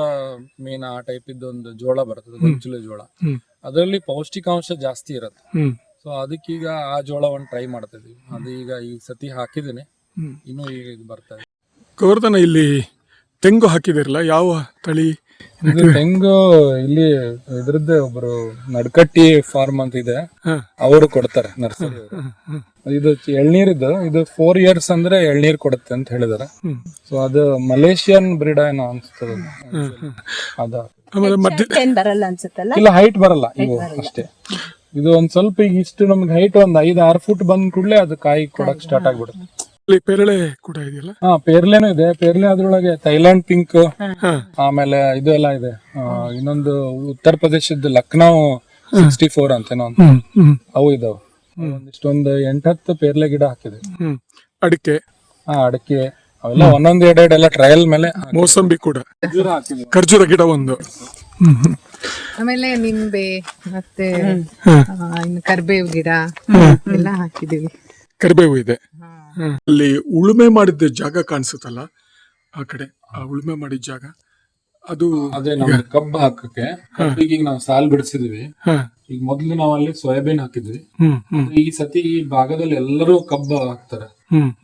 ಮೀನ ಆ ಟೈಪ್ ಇದ್ದ ಒಂದು ಜೋಳ ಬರ್ತದೆ ಗೊಂಚಲು ಜೋಳ. ಅದರಲ್ಲಿ ಪೌಷ್ಟಿಕಾಂಶ ಜಾಸ್ತಿ ಇರುತ್ತೆ. ಸೊ ಅದಕ್ಕೀಗ ಆ ಜೋಳವನ್ನು ಟ್ರೈ ಮಾಡ್ತಾ ಇದೀವಿ ಅದು ಈಗ ಈ ಸತಿ ಹಾಕಿದೀನಿ. ಇನ್ನೂ ಈಗ ಇದು ಬರ್ತಾ ಇದೆ. ಇಲ್ಲಿ ತೆಂಗು ಹಾಕಿದಿರಲ್ಲ ಯಾವ ತಳಿ? ಇದು ತೆಂಗು ಇಲ್ಲಿ ಇದ್ರದ್ದೇ ಒಬ್ರು ನಡ್ಕಟ್ಟಿ ಫಾರ್ಮ್ ಅಂತ ಇದೆ. ಅವರು ಕೊಡ್ತಾರೆ ನರ್ಸರಿ ಇದು ಎಳ್ನೀರಿದ್ದು ಇದು ಫೋರ್ ಇಯರ್ಸ್ ಅಂದ್ರೆ ಎಳ್ನೀರ್ ಕೊಡುತ್ತೆ ಅಂತ ಹೇಳಿದಾರೆ. ಸೊ ಅದು ಮಲೇಷಿಯನ್ ಬ್ರೀಡ್ ಏನೋ ಅನ್ಸ್ತದೆ. ಅದ. ಬರಲ್ಲ ಅನ್ಸುತ್ತಲ್ಲ? ಇಲ್ಲ ಹೈಟ್ ಬರಲ್ಲ. ಇವು ಅಷ್ಟೇ. ಇದು ಒಂದ್ ಸ್ವಲ್ಪ ಈಗ ಇಷ್ಟು ನಮ್ಗೆ ಹೈಟ್ ಒಂದ್ ಐದ್ ಆರು ಫುಟ್ ಬಂದ್ ಕೂಡಲೇ ಅದು ಕಾಯಿ ಕೊಡಕ್ ಸ್ಟಾರ್ಟ್ ಆಗ್ಬಿಡುತ್ತೆ. ಪೇರಳೆ ಕೂಡ ಇದೆಯಲ್ಲ? ಹಾ ಪೇರ್ಲೆನೂ ಇದೆ. ಪೇರ್ಲೆ ಅದ್ರೊಳಗೆ ಥೈಲ್ಯಾಂಡ್ ಪಿಂಕ್ ಹ. ಆಮೇಲೆ ಇದು ಎಲ್ಲ ಇದೆ. ಆ, ಇನ್ನೊಂದು ಉತ್ತರ ಪ್ರದೇಶದ ಲಕ್ನೋ ಸಿಕ್ಸ್ಟಿ ಫೋರ್ ಅಂತೇನೋ ಅಂತ. ಅವು ಇದಾವೆ. ಒಂದಿಷ್ಟೊಂದು ಎಂಟತ್ತು ಪೇರ್ಲೆ ಗಿಡ ಹಾಕಿದೆ. ಹ್ಮ್. ಅಡಿಕೆ. ಹಾ ಅಡಿಕೆ. ಅವೆಲ್ಲ ಒಂದೊಂದ್ ಎರಡೆರಡು ಎಲ್ಲ ಟ್ರಯಲ್ ಮೇಲೆ ಮೋಸಂಬಿ ಕೂಡ. ಹಾಕಿದ್ವಿ ಖರ್ಜೂರ ಗಿಡ ಒಂದು. ಹ್ಮ್ ಹ್ಮ್. ಆಮೇಲೆ ನಿಂಬೆ ಮತ್ತೆ ಹ್ಮ್. ಆ, ಇನ್ನು ಕರ್ಬೇವು ಗಿಡ ಎಲ್ಲ ಹಾಕಿದೀವಿ ಕರಿಬೇವು ಇದೆ. ಅಲ್ಲಿ ಉಳುಮೆ ಮಾಡಿದ ಜಾಗ ಕಾಣಿಸುತ್ತಲ್ಲ ಆ ಕಡೆ? ಆ ಉಳುಮೆ ಮಾಡಿದ ಜಾಗ. ಅದು ಅದೇ ನಾವು ಕಬ್ಬು ಹಾಕಕ್ಕೆ ಕಬ್ಬಿಗೆ ಈಗ ನಾವು ಸಾಲ್ ಬಿಡಿಸಿದ್ವಿ. ಈಗ ಮೊದ್ಲು ನಾವು ಅಲ್ಲಿ ಸೋಯಾಬೀನ್ ಹಾಕಿದ್ವಿ. ಈ ಸತಿ ಈ ಭಾಗದಲ್ಲಿ ಎಲ್ಲರೂ ಕಬ್ಬು ಹಾಕ್ತಾರೆ.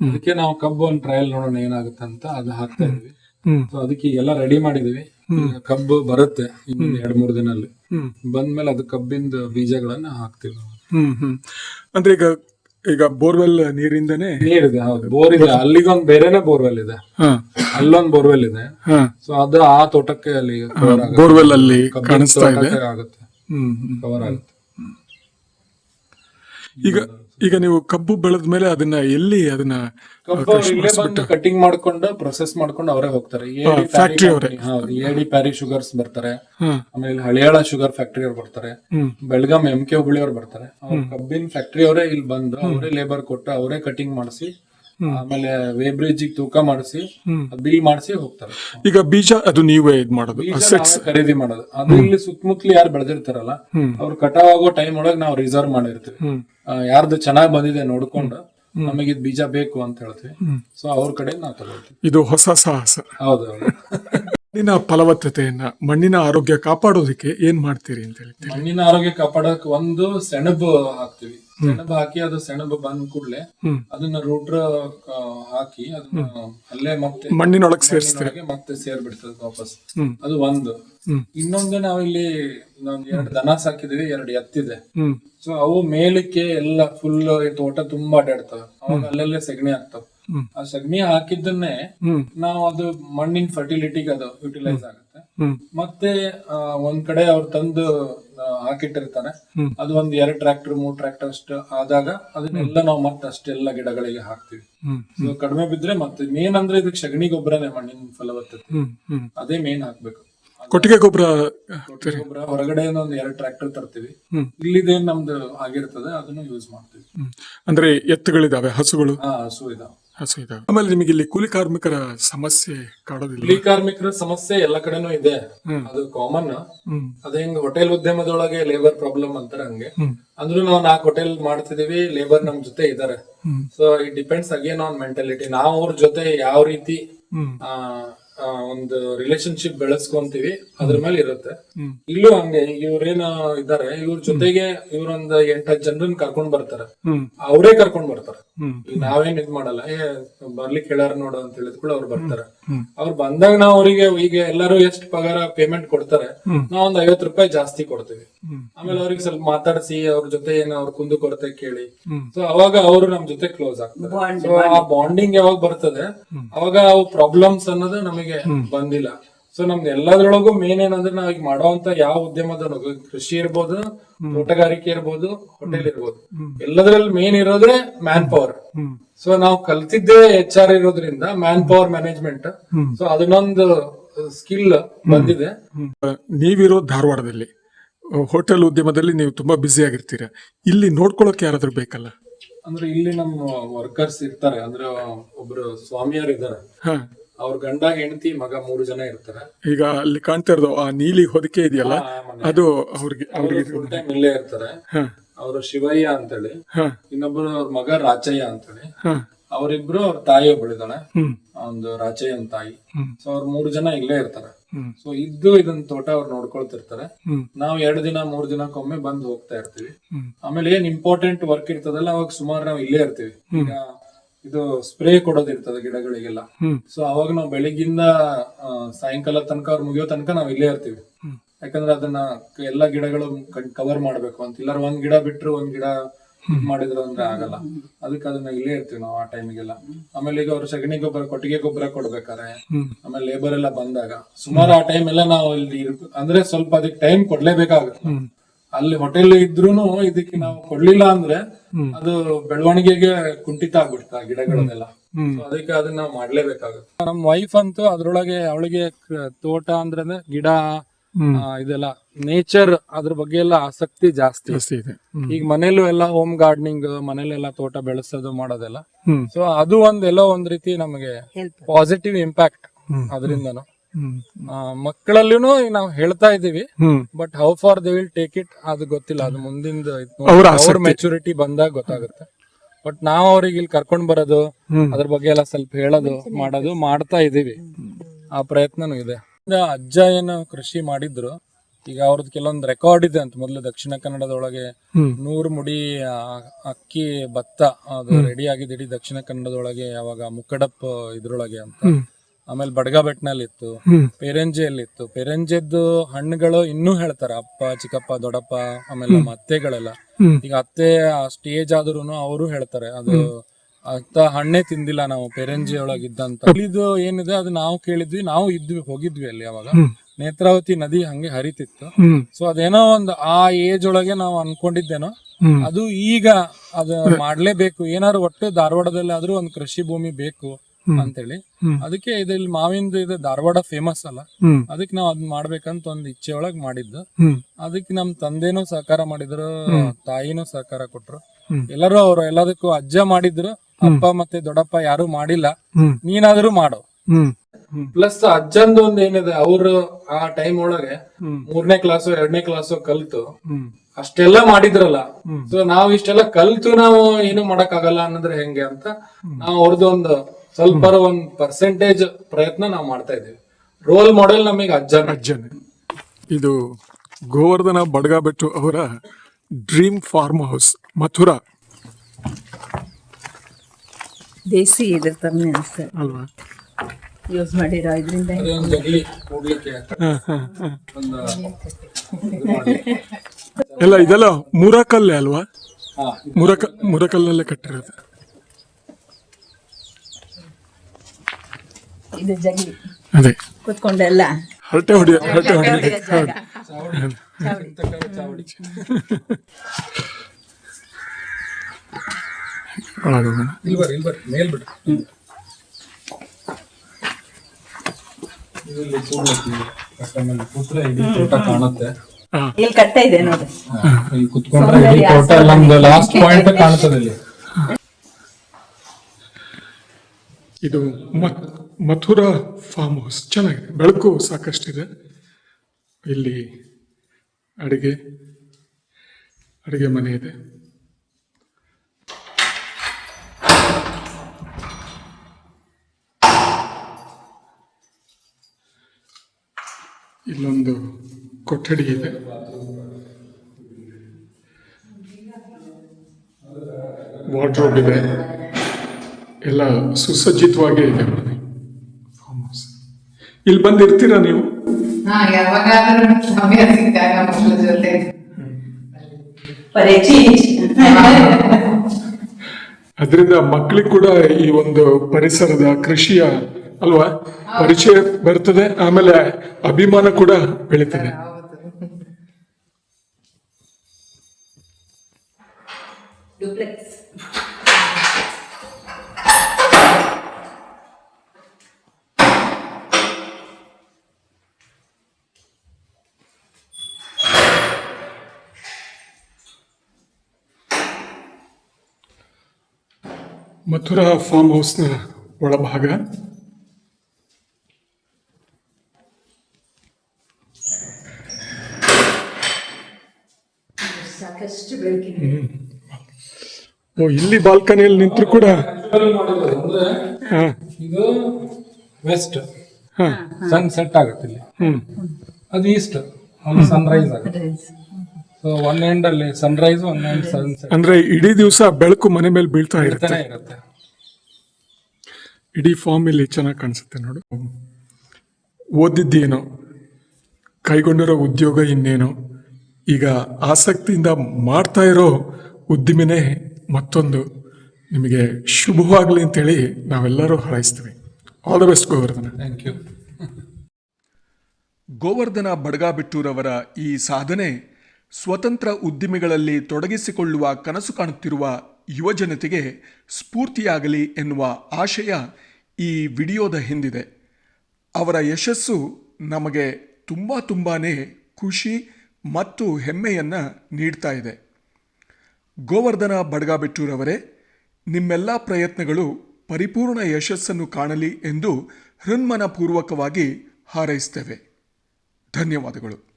ಅದಕ್ಕೆ ನಾವು ಕಬ್ಬು ಒಂದು ಟ್ರಯಲ್ ನೋಡೋಣ ಏನಾಗುತ್ತೆ ಅಂತ ಅದು ಹಾಕ್ತಾ ಇದ್ವಿ. ಅದಕ್ಕೆ ಎಲ್ಲ ರೆಡಿ ಮಾಡಿದ್ವಿ. ಕಬ್ಬು ಬರುತ್ತೆ ಇನ್ನೊಂದು ಎರಡ್ ಮೂರ್ ದಿನಲ್ಲಿ. ಹ್ಮ್. ಬಂದ್ಮೇಲೆ ಅದು ಕಬ್ಬಿಂದ ಬೀಜಗಳನ್ನ ಹಾಕ್ತಿವಿ ನಾವು. ಹ್ಮ್ ಹ್ಮ್. ಅಂದ್ರೆ ಈಗ ಈಗ ಬೋರ್ವೆಲ್ ನೀರಿಂದನೇ ನೀರಿದೆ ಹೌದು. ಬೋರ್ ಇದೆ ಅಲ್ಲಿಗೊಂದು ಬೇರೆನೆ ಬೋರ್ವೆಲ್ ಇದೆ. ಹಾ. ಅಲ್ಲೊಂದ್ ಬೋರ್ವೆಲ್ ಇದೆ. ಹಾ. ಸೊ ಅದು ಆ ತೋಟಕ್ಕೆ ಅಲ್ಲಿ ಬೋರ್ವೆಲ್ ಅಲ್ಲಿ ಕಾಣಿಸ್ತಾ ಇದೆ. ಆಗುತ್ತೆ. ಹ್ಮ್ ಹ್ಮ್. ಕವರ್ ಆಗುತ್ತೆ. ಈಗ ಈಗ ನೀವು ಕಬ್ಬು ಬೆಳೆದ ಮೇಲೆ ಅದನ್ನ ಎಲ್ಲಿ ಅದನ್ನ ಕಟಿಂಗ್ ಮಾಡ್ಕೊಂಡು ಪ್ರೊಸೆಸ್ ಮಾಡ್ಕೊಂಡು ಅವರೇ ಹೋಗ್ತಾರೆ. ಫ್ಯಾಕ್ಟ್ರಿ ಅವರೇ. ಎಡಿ ಪ್ಯಾರಿ ಶುಗರ್ಸ್ ಬರ್ತಾರೆ. ಆಮೇಲೆ ಹಳಿಯಾಳ ಶುಗರ್ ಫ್ಯಾಕ್ಟರಿ ಅವ್ರು ಬರ್ತಾರೆ. ಬೆಳಗಾಂ ಎಂ ಕೆ ಹುಬ್ಳಿ ಅವ್ರು ಬರ್ತಾರೆ. ಕಬ್ಬಿನ ಫ್ಯಾಕ್ಟರಿ ಅವರೇ ಇಲ್ಲಿ ಬಂದು ಅವರೇ ಲೇಬರ್ ಕೊಟ್ಟು ಅವರೇ ಕಟಿಂಗ್ ಮಾಡಿಸಿ ಆಮೇಲೆ ವೇಬ್ರಿಡ್ಜ್ ತೂಕ ಮಾಡಿಸಿ. ಬಿಲ್ ಮಾಡಿಸಿ ಹೋಗ್ತಾರೆ. ಈಗ ಬೀಜ ಅದು ನೀವೇ ಇದ್ ಮಾಡೋದು ಖರೀದಿ ಮಾಡೋದು. ಅದು ಇಲ್ಲಿ ಸುತ್ತಮುತ್ತಲು ಯಾರು ಬೆಳೆದಿರ್ತಾರಲ್ಲ. ಅವ್ರು ಕಟಾವ್ ಆಗೋ ಟೈಮ್ ಒಳಗೆ ನಾವು ರಿಸರ್ವ್ ಮಾಡಿರ್ತೀವಿ. ಯಾರ್ದು ಚೆನ್ನಾಗಿ ಬಂದಿದೆ ನೋಡ್ಕೊಂಡು ನಮಗೆ ಇದು ಬೀಜ ಬೇಕು ಅಂತ ಹೇಳ್ತೀವಿ. ಸೊ ಅವ್ರ ಕಡೆ ನಾವು ತಗೊಳ್ತೀವಿ. ಇದು ಹೊಸ ಸಾಹಸ. ಹೌದು ಹೌದು. ಮಣ್ಣಿನ ಫಲವತ್ತತೆಯನ್ನ ಮಣ್ಣಿನ ಆರೋಗ್ಯ ಕಾಪಾಡೋದಕ್ಕೆ ಏನ್ ಮಾಡ್ತೀರಿ ಅಂತ ಹೇಳಿ. ಮಣ್ಣಿನ ಆರೋಗ್ಯ ಕಾಪಾಡೋಕೆ ಒಂದು ಸೆಣಬು ಹಾಕ್ತಿವಿ. ಸೆಣಬು ಹಾಕಿ ಅದು ಸೆಣಬು ಬಂದ ಕೂಡಲೇ ಅದನ್ನ ರೂಟ್ರ ಹಾಕಿ ಅದನ್ನ ಅಲ್ಲೇ ಮತ್ತೆ ಮಣ್ಣಿನೊಳಗೆ ಸೇರಿಸ್ತಾರೆ. ಮತ್ತೆ ಸೇರ್ಬಿಡ್ತದೆ ವಾಪಸ್. ಅದು ಒಂದು. ಇನ್ನೊಂದು ನಾವಿಲ್ಲಿ ನಾವು ಎರಡು ದನ ಸಾಕಿದೀವಿ ಎರಡು ಎತ್ತಿದೆ. ಸೊ ಅವು ಮೇಲಕ್ಕೆ ಎಲ್ಲ ಫುಲ್ ತೋಟ ತುಂಬಾ ಅಡ್ಡಾಡ್ತವೆ ಅವಾಗ ಅಲ್ಲಲ್ಲೇ ಸಗಣಿ ಆಗ್ತಾವ ಆ ಸಗಣಿ ಹಾಕಿದ್ದನ್ನೇ ನಾವು ಅದು ಮಣ್ಣಿನ ಫರ್ಟಿಲಿಟಿಗೆ ಅದು ಯುಟಿಲೈಸ್ ಆಗುತ್ತೆ. ಮತ್ತೆ ಒಂದ್ ಕಡೆ ಅವ್ರು ತಂದು ಹಾಕಿಟ್ಟಿರ್ತಾನೆ. ಅದು ಒಂದ್ ಎರಡ್ ಟ್ರ್ಯಾಕ್ಟರ್ ಮೂರ್ ಟ್ರ್ಯಾಕ್ಟರ್ ಅಷ್ಟು ಆದಾಗ ಅದನ್ನೆಲ್ಲ ನಾವು ಮತ್ತೆ ಅಷ್ಟೆಲ್ಲ ಗಿಡಗಳಿಗೆ ಹಾಕ್ತಿವಿ. ಕಡಿಮೆ ಬಿದ್ರೆ ಮತ್ತೆ ಮೇನ್ ಅಂದ್ರೆ ಇದಕ್ಕೆ ಸಗಣಿ ಗೊಬ್ಬರನೇ ಮಣ್ಣಿನ ಫಲವತ್ತತೆ. ಅದೇ ಮೇನ್ ಹಾಕ್ಬೇಕು. ಕೊಟ್ಟಿಗೆ ಗೊಬ್ಬರ ಕೊಟ್ಟಿಗೆ ಗೊಬ್ಬರ ಹೊರಗಡೆ ಒಂದ್ ಎರಡು ಟ್ರ್ಯಾಕ್ಟರ್ ತರ್ತೀವಿ. ಇಲ್ಲಿದೆ ನಮ್ದು ಆಗಿರ್ತದೆ ಅದನ್ನು ಯೂಸ್ ಮಾಡ್ತೀವಿ. ಅಂದ್ರೆ ಎತ್ತುಗಳಿದಾವೆ ಹಸುಗಳು? ಹಾ ಹಸು ಇದಾವ. ಹಸು ಇದಾವೆ. ಆಮೇಲೆ ನಿಮಗೆ ಇಲ್ಲಿ ಕೂಲಿ ಕಾರ್ಮಿಕರ ಸಮಸ್ಯೆ ಕಾಡೋದಿಲ್ಲ ಕೂಲಿ ಕಾರ್ಮಿಕರ ಸಮಸ್ಯೆ ಎಲ್ಲ ಕಡೆನೂ ಇದೆ. ಅದು ಕಾಮನ್ ಅದೇ ಹೆಂಗ್ ಹೋಟೆಲ್ ಉದ್ಯಮದೊಳಗೆ ಲೇಬರ್ ಪ್ರಾಬ್ಲಮ್ ಅಂತಾರೆ ಹಂಗೆ. ಅಂದ್ರೂ ನಾವು ನಾಲ್ಕು ಹೋಟೆಲ್ ಮಾಡ್ತಿದೀವಿ ಲೇಬರ್ ನಮ್ ಜೊತೆ ಇದಾರೆ. So it depends again on mentality ನಾವು ಅವ್ರ ಜೊತೆ ಯಾವ ರೀತಿ ಒಂದು ರಿಲೇಶನ್ಶಿಪ್ ಬೆಳೆಸ್ಕೊಂತೀವಿ ಅದ್ರ ಮೇಲೆ ಇರುತ್ತೆ. ಇಲ್ಲೂ ಹಂಗೆ ಇವ್ರೇನ ಇದಾರೆ ಇವ್ರ ಜೊತೆಗೆ ಇವ್ರೊಂದ್ ಎಂಟತ್ತು ಜನರನ್ನ ಕರ್ಕೊಂಡ್ ಬರ್ತಾರೆ. ಅವರೇ ಕರ್ಕೊಂಡ್ ಬರ್ತಾರೆ. ಈಗ ನಾವೇನ್ ಇದ್ ಮಾಡಲ್ಲ. ಏ ಬರ್ಲಿಕ್ಕೆ ಹೇಳಾರ ನೋಡು ಅಂತ ಹೇಳಿದ ಕೂಡ ಅವ್ರು ಬರ್ತಾರೆ. ಅವ್ರು ಬಂದಾಗ ನಾವ್ ಅವರಿಗೆ ಈಗ ಎಲ್ಲರೂ ಎಷ್ಟು ಪಗಾರ ಪೇಮೆಂಟ್ ಕೊಡ್ತಾರೆ. ನಾವ್ ಒಂದ್ ಐವತ್ ರೂಪಾಯಿ ಜಾಸ್ತಿ ಕೊಡ್ತೀವಿ. ಆಮೇಲೆ ಅವ್ರಿಗೆ ಸ್ವಲ್ಪ ಮಾತಾಡಿಸಿ ಅವ್ರ ಜೊತೆ ಏನ್ ಅವ್ರ ಕುಂದು ಕೊರತೆ ಕೇಳಿ. ಸೊ ಅವಾಗ ಅವರು ನಮ್ ಜೊತೆ ಕ್ಲೋಸ್ ಆಗ್ತಾರೆ. ಸೊ ಆ ಬಾಂಡಿಂಗ್ ಯಾವಾಗ ಬರ್ತದೆ ಅವಾಗ ಅವು ಪ್ರಾಬ್ಲಮ್ಸ್ ಅನ್ನೋದು ನಮಗೆ ಬಂದಿಲ್ಲ. ಸೊ ನಮ್ದು ಎಲ್ಲದ್ರೊಳಗೂ ಮೇನ್ ಏನಂದ್ರೆ ನಾವ್ ಈಗ ಮಾಡೋಂತ ಯಾವ ಉದ್ಯಮದೊಳಗು ಕೃಷಿ ಇರ್ಬೋದು ತೋಟಗಾರಿಕೆ ಇರ್ಬೋದು ಹೋಟೆಲ್ ಇರ್ಬೋದು. ಎಲ್ಲದ್ರಲ್ಲಿ ಮೇನ್ ಇರೋದೇ ಮ್ಯಾನ್ ಪವರ್ ಸೊ ನಾವು ಕಲ್ತಿದ್ದೇ ಎಚ್ ಆರ್ ಇರೋದ್ರಿಂದ ಮ್ಯಾನ್ ಪವರ್ ಮ್ಯಾನೇಜ್ಮೆಂಟ್ ಸೊ ಅದನ್ನೊಂದು ಸ್ಕಿಲ್ ಬಂದಿದೆ. ನೀವಿರೋ ಧಾರವಾಡದಲ್ಲಿ ಹೋಟೆಲ್ ಉದ್ಯಮದಲ್ಲಿ ನೀವು ತುಂಬಾ ಬ್ಯುಸಿ ಆಗಿರ್ತೀರ. ಇಲ್ಲಿ ನೋಡ್ಕೊಳಕ್ ಯಾರಾದ್ರೂ ಬೇಕಲ್ಲ? ಅಂದ್ರೆ ಇಲ್ಲಿ ನಮ್ಮ ವರ್ಕರ್ಸ್ ಇರ್ತಾರೆ. ಅಂದ್ರೆ ಒಬ್ರು ಸ್ವಾಮಿಯರ್ ಇದ್ದಾರೆ. ಅವ್ರ ಗಂಡ ಹೆಂಡತಿ ಮಗ ಮೂರು ಜನ ಇರ್ತಾರೆ. ಈಗ ಅಲ್ಲಿ ಕಾಣ್ತಾ ಇರೋದು ಆ ನೀಲಿ ಹೊದಿಕೆ ಇದೆಯಲ್ಲ? ಅದು ಅವ್ರಿಗೆ ಅವ್ರಿಗೆ ಫುಲ್ ಟೈಮ್ ಇಲ್ಲೇ ಇರ್ತಾರೆ. ಅವ್ರ ಶಿವಯ್ಯ ಅಂತೇಳಿ ಇನ್ನೊಬ್ರು ಅವ್ರ ಮಗ ರಾಚಯ್ಯ ಅಂತೇಳಿ. ಅವರಿಬ್ರು ಅವ್ರ ತಾಯಿ ಒಬ್ಬಳಿದಾಳೆ ಒಂದು ರಾಚಯ್ಯನ್ ತಾಯಿ. ಸೊ ಅವ್ರ ಮೂರು ಜನ ಇಲ್ಲೇ ಇರ್ತಾರೆ. ಸೊ ಇದ್ದು ಇದನ್ನ ತೋಟ ಅವ್ರು ನೋಡ್ಕೊಳ್ತಿರ್ತಾರೆ. ನಾವ್ ನಾವು ಎರಡು ದಿನ ಮೂರ್ ದಿನಕ್ಕೊಮ್ಮೆ ಬಂದು ಹೋಗ್ತಾ ಇರ್ತೀವಿ. ಆಮೇಲೆ ಏನ್ ಇಂಪಾರ್ಟೆಂಟ್ ವರ್ಕ್ ಇರ್ತದಲ್ಲ ಅವಾಗ ಸುಮಾರು ನಾವ್ ಇಲ್ಲೇ ಇರ್ತೀವಿ. ಈಗ ಇದು ಸ್ಪ್ರೇ ಕೊಡೋದಿರ್ತದೆ ಗಿಡಗಳಿಗೆಲ್ಲ. ಸೊ ಅವಾಗ ನಾವು ಬೆಳಿಗ್ಗಿಂದ ಸಾಯಂಕಾಲ ತನಕ ಅವ್ರು ಮುಗಿಯೋ ತನಕ ನಾವು ಇಲ್ಲೇ ಇರ್ತೀವಿ. ಯಾಕಂದ್ರೆ ಅದನ್ನ ಎಲ್ಲಾ ಗಿಡಗಳು ಕವರ್ ಮಾಡ್ಬೇಕು ಅಂತ. ಇಲ್ಲಾರ ಒಂದ್ ಗಿಡ ಬಿಟ್ರು ಒಂದ್ ಗಿಡ ಮಾಡಿದ್ರು ಅಂದ್ರೆ ಆಗಲ್ಲ. ಅದಕ್ಕೆ ಅದನ್ನ ಇಲ್ಲೇ ಇರ್ತೀವಿ ನಾವು ಆ ಟೈಮಿಗೆಲ್ಲ. ಆಮೇಲೆ ಈಗ ಅವ್ರು ಸಗಣಿ ಗೊಬ್ಬರ ಕೊಟ್ಟಿಗೆ ಗೊಬ್ಬರ ಕೊಡ್ಬೇಕಾರೆ ಆಮೇಲೆ ಲೇಬರ್ ಎಲ್ಲ ಬಂದಾಗ. ಸುಮಾರು ಆ ಟೈಮ್ ಎಲ್ಲ ನಾವು ಇಲ್ಲಿ ಅಂದ್ರೆ ಸ್ವಲ್ಪ ಅದಕ್ಕೆ ಟೈಮ್ ಕೊಡ್ಲೇಬೇಕಾಗುತ್ತೆ. ಅಲ್ಲಿ ಹೋಟೆಲ್ ಇದ್ರೂನು ಇದಕ್ಕೆ ನಾವು ಕೊಡ್ಲಿಲ್ಲ ಅಂದ್ರೆ ಅದು ಬೆಳವಣಿಗೆಗೆ ಕುಂಠಿತ ಆಗ್ಬಿಡ್ತ ಗಿಡಗಳನ್ನೆಲ್ಲ. ಅದಕ್ಕೆ ಅದನ್ನ ನಾವು ಮಾಡ್ಲೇಬೇಕಾಗುತ್ತೆ. ನಮ್ ವೈಫ್ ಅಂತೂ ಅದ್ರೊಳಗೆ ಅವಳಿಗೆ ತೋಟ ಅಂದ್ರೆ ಗಿಡ ಇದೆಲ್ಲ. ನೇಚರ್ ಅದ್ರ ಬಗ್ಗೆ ಎಲ್ಲ ಆಸಕ್ತಿ ಜಾಸ್ತಿ. ಇದೆ. ಈಗ ಮನೇಲೂ ಎಲ್ಲ ಹೋಮ್ ಗಾರ್ಡನಿಂಗ್ ಮನೇಲೆಲ್ಲ ತೋಟ ಬೆಳೆಸೋದು ಮಾಡೋದೆಲ್ಲ. ಸೊ ಅದು ಒಂದ್ ಎಲ್ಲೋ ಒಂದ್ ರೀತಿ ನಮಗೆ ಪಾಸಿಟಿವ್ ಇಂಪ್ಯಾಕ್ಟ್. ಅದರಿಂದನು. ಮಕ್ಕಳಲ್ಲೂ ನಾವು ಹೇಳ್ತಾ ಇದೀವಿ but how far they will take it ಅದು ಗೊತ್ತಿಲ್ಲ. ಅದು ಮುಂದಿಂದ ಅವ್ರ. ಮೆಚುರಿಟಿ ಬಂದಾಗ ಗೊತ್ತಾಗುತ್ತೆ. ಬಟ್ ನಾವ್ ಅವ್ರಿಗೆ ಇಲ್ಲಿ ಕರ್ಕೊಂಡ್ ಬರೋದು. ಅದ್ರ ಬಗ್ಗೆ ಎಲ್ಲ ಸ್ವಲ್ಪ ಹೇಳೋದು ಮಾಡೋದು ಮಾಡ್ತಾ ಇದೀವಿ ಆ ಪ್ರಯತ್ನನೂ ಇದೆ. ಅಜ್ಜ ಏನು ಕೃಷಿ ಮಾಡಿದ್ರು ಈಗ ಅವ್ರದ್ದು ಕೆಲವೊಂದು ರೆಕಾರ್ಡ್ ಇದೆ ಅಂತ ಮೊದಲು ದಕ್ಷಿಣ ಕನ್ನಡದೊಳಗೆ. ನೂರು ಮುಡಿ ಅಕ್ಕಿ ಭತ್ತ ಅದು ರೆಡಿ ಆಗಿದೆ ಇಡೀ ದಕ್ಷಿಣ ಕನ್ನಡದೊಳಗೆ ಯಾವಾಗ ಮುಕ್ಕಡಪ್ ಇದ್ರೊಳಗೆ ಅಂತ. ಆಮೇಲೆ ಬಡ್ಗಾಬೆಟ್ನಲ್ಲಿತ್ತು ಬೆಟ್ನಲ್ಲಿ ಇತ್ತು ಹ್ಮ್. ಪೆರಂಜೆಯಲ್ಲಿ ಇತ್ತು ಪೆರಂಜೆದ್ದು ಹಣ್ಣುಗಳು ಇನ್ನೂ ಹೇಳ್ತಾರೆ ಅಪ್ಪ ಚಿಕ್ಕಪ್ಪ ದೊಡ್ಡಪ್ಪ ಆಮೇಲೆ ನಮ್ಮ ಅತ್ತೆಗಳೆಲ್ಲ. ಈಗ ಅತ್ತೆ ಆ ಸ್ಟೇಜ್ ಆದ್ರೂ ಅವರು ಹೇಳ್ತಾರೆ ಅದು ಅಂತ ಹಣ್ಣೇ ತಿಂದಿಲ್ಲ ನಾವು ಪೆರಂಜಿ ಒಳಗಿದ್ದಂತ ಇದು ಏನಿದೆ ಅದು ನಾವು ಕೇಳಿದ್ವಿ ನಾವು ಇದ್ವಿ ಹೋಗಿದ್ವಿ ಅಲ್ಲಿ ಅವಾಗ. ನೇತ್ರಾವತಿ ನದಿ ಹಂಗೆ ಹರಿತಿತ್ತು. ಸೊ ಅದೇನೋ ಒಂದು ಆ ಏಜ್ ಒಳಗೆ ನಾವು ಅನ್ಕೊಂಡಿದ್ದೇನೋ ಅದು ಈಗ ಅದು ಮಾಡ್ಲೇಬೇಕು. ಏನಾದ್ರು ಒಟ್ಟು ಧಾರವಾಡದಲ್ಲಿ ಆದ್ರೂ ಒಂದು ಕೃಷಿ ಭೂಮಿ ಬೇಕು. ಅಂತೇಳಿ. ಅದಕ್ಕೆ ಇದ್ರಲ್ಲಿ ಇಲ್ಲಿ ಮಾವಿಂದ ಇದು ಧಾರವಾಡ ಫೇಮಸ್ ಅಲ್ಲ. ಅದಕ್ಕೆ ನಾವು ಅದ್ ಮಾಡ್ಬೇಕಂತ ಒಂದು ಇಚ್ಛೆ ಒಳಗ್ ಮಾಡಿದ್ದು. ಅದಕ್ಕೆ ನಮ್ ತಂದೆನೂ ಸಹಕಾರ ಮಾಡಿದ್ರು ತಾಯಿನೂ ಸಹಕಾರ ಕೊಟ್ರು. ಎಲ್ಲರೂ ಅವ್ರು ಎಲ್ಲದಕ್ಕೂ ಅಜ್ಜ ಮಾಡಿದ್ರು ಅಪ್ಪ ಮತ್ತೆ ದೊಡ್ಡಪ್ಪ ಯಾರು ಮಾಡಿಲ್ಲ. ನೀನಾದ್ರೂ ಮಾಡು ಹ್ಮ್. ಪ್ಲಸ್ ಅಜ್ಜಂದು ಒಂದ್ ಏನಿದೆ ಅವರು ಆ ಟೈಮ್ ಒಳಗೆ ಮೂರನೇ ಕ್ಲಾಸ್ ಎರಡನೇ ಕ್ಲಾಸ್ ಕಲ್ತು. ಅಷ್ಟೆಲ್ಲ ಮಾಡಿದ್ರಲ್ಲ ಸೊ ನಾವ್ ಇಷ್ಟೆಲ್ಲ ಕಲ್ತು ನಾವು ಏನು ಮಾಡಕ್ ಆಗಲ್ಲ ಅನ್ನೋದ್ರೆ ಹೆಂಗೆ ಅಂತ ನಾವು ಅವ್ರದ್ದು ಒಂದು ಸ್ವಲ್ಪ ಒಂದು ಪರ್ಸೆಂಟೇಜ್ ಪ್ರಯತ್ನ ನಾವು ಮಾಡ್ತಾ ಇದೀವಿ ರೋಲ್ ಮಾಡೆಲ್ ನಮಗೆ ಅಜ್ಜ ಅಜ್ಜನ. ಇದು ಗೋವರ್ಧನ ಬಡಗಾಬೆಟ್ಟು ಅವರ dream farm house Mathura. Desi ಇದ್ರ ತರನೇ ಅನ್ಸ್ತದೆ ಅಲ್ವಾ? ಯೂಸ್ ಮಾಡಿರೋ ಇದರಿಂದ ಒಂದು ಜಗಲಿ ಕೂಡ್ಲಿಕ್ಕೆ ಹ, ಹ, ಹ. ಒಂದು ಎಲ್ಲ ಇದೆಲ್ಲ ಮುರಕಲ್ಲೇ ಅಲ್ವಾ? ಹಾ. ಮುರಕ ಮುರಕಲ್ಲಲ್ಲೇ ಕಟ್ಟಿರೋದು. ಇದು ಜಗಲಿ. ಅದೇ. ಕುತ್ಕೊಂಡೆಲ್ಲ. ಹರಟೆ ಹೊಡಿ ಹರಟೆ ಹೊಡಿ. ಒಳಗೋಗೋಣ ಇಲ್ಲಿ ಕಟ್ಟ ಇದೆ ನೋಡಿ. ಕುತ್ಕೊಂಡ್ರೆ ಇಡೀ ನಮ್ದು ಲಾಸ್ಟ್ ಪಾಯಿಂಟ್ ಕಾಣ್ತದೆ ಇಲ್ಲಿ. ಇದು ಮಥುರಾ ಫಾರ್ಮ್ ಹೌಸ್ ಚೆನ್ನಾಗಿದೆ. ಬೆಳಕು ಸಾಕಷ್ಟಿದೆ. ಇಲ್ಲಿ ಅಡಿಗೆ ಅಡಿಗೆ ಮನೆ ಇದೆ. ಇಲ್ಲೊಂದು ಕೊಠಡಿ ಇದೆ. ವಾರ್ಡ್ರೋಬ್ ಇದೆ. ಎಲ್ಲ ಸುಸಜ್ಜಿತವಾಗೇ ಇದೆ. ಇಲ್ಲಿ ಬಂದಿರ್ತೀರಾ ನೀವು? ಹಾ ಯಾವಾಗಾದ್ರೂ ಸಮಯ ಸಿಕ್ಕಾಗ ಮಕ್ಕಳ ಜೊತೆ. ಅದರಿಂದ ಮಕ್ಕಳಿಗೆ ಕೂಡ ಈ ಒಂದು ಪರಿಸರದ ಕೃಷಿಯ ಅಲ್ವಾ ಪರಿಚಯ ಬರ್ತದೆ ಆಮೇಲೆ ಅಭಿಮಾನ ಕೂಡ ಬೆಳೀತದೆ. ಮಥುರಾ ಫಾರ್ಮ್ ಹೌಸ್ನ ಒಳಭಾಗ. ಓ ಇಲ್ಲಿ ಬಾಲ್ಕನಿಯಲ್ಲಿ ನಿಂತರು ಕೂಡ. ಇದು ವೆಸ್ಟ್ ಹಾ. ಸನ್ ಸೆಟ್ ಆಗುತ್ತೆ ಇಲ್ಲಿ. ಹ್ಮ್. ಅದು ಈಸ್ಟ್ ಅಲ್ಲಿ ಸನ್ರೈಸ್ ಆಗುತ್ತೆ. ಸೊ ಒನ್ ಎಂಡ್ ಅಲ್ಲಿ ಸನ್ರೈಸ್ ಒನ್ ಎಂಡ್ ಅಂದ್ರೆ ಇಡೀ ದಿವಸ ಬೆಳಕು ಮನೆ ಮೇಲೆ ಬೀಳ್ತಾ ಇರುತ್ತೆ. ಇರ್ತಾನೆ ಇರುತ್ತೆ. ಇಡೀ ಫಾರ್ಮ್ ಇಲ್ಲಿ ಚೆನ್ನಾಗಿ ಕಾಣಿಸುತ್ತೆ ನೋಡು. ಓದಿದ್ದೇನೋ ಕೈಗೊಂಡಿರೋ ಉದ್ಯೋಗ ಇನ್ನೇನು ಈಗ ಆಸಕ್ತಿಯಿಂದ ಮಾಡ್ತಾ ಇರೋ ಉದ್ದಿಮೆನೇ ಮತ್ತೊಂದು. ನಿಮಗೆ ಶುಭವಾಗಲಿ ಅಂತೇಳಿ ನಾವೆಲ್ಲರೂ ಹಾರೈಸ್ತೀವಿ. All the best Govardhan. Thank you Govardhan ಬಡಗಾಬಿಟ್ಟೂರವರ ಈ ಸಾಧನೆ ಸ್ವತಂತ್ರ ಉದ್ದಿಮೆಗಳಲ್ಲಿ ತೊಡಗಿಸಿಕೊಳ್ಳುವ ಕನಸು ಕಾಣುತ್ತಿರುವ ಯುವಜನತೆಗೆ ಸ್ಫೂರ್ತಿಯಾಗಲಿ ಎನ್ನುವ ಆಶಯ ಈ ವಿಡಿಯೋದ ಹಿಂದಿದೆ. ಅವರ ಯಶಸ್ಸು ನಮಗೆ ತುಂಬ ತುಂಬಾ ಖುಷಿ ಮತ್ತು ಹೆಮ್ಮೆಯನ್ನು ನೀಡ್ತಾ ಇದೆ. ಗೋವರ್ಧನ ಬಡಗಾಬೆಟ್ಟೂರವರೇ ನಿಮ್ಮೆಲ್ಲ ಪ್ರಯತ್ನಗಳು ಪರಿಪೂರ್ಣ ಯಶಸ್ಸನ್ನು ಕಾಣಲಿ ಎಂದು ಹೃನ್ಮನಪೂರ್ವಕವಾಗಿ ಹಾರೈಸ್ತೇವೆ. ಧನ್ಯವಾದಗಳು.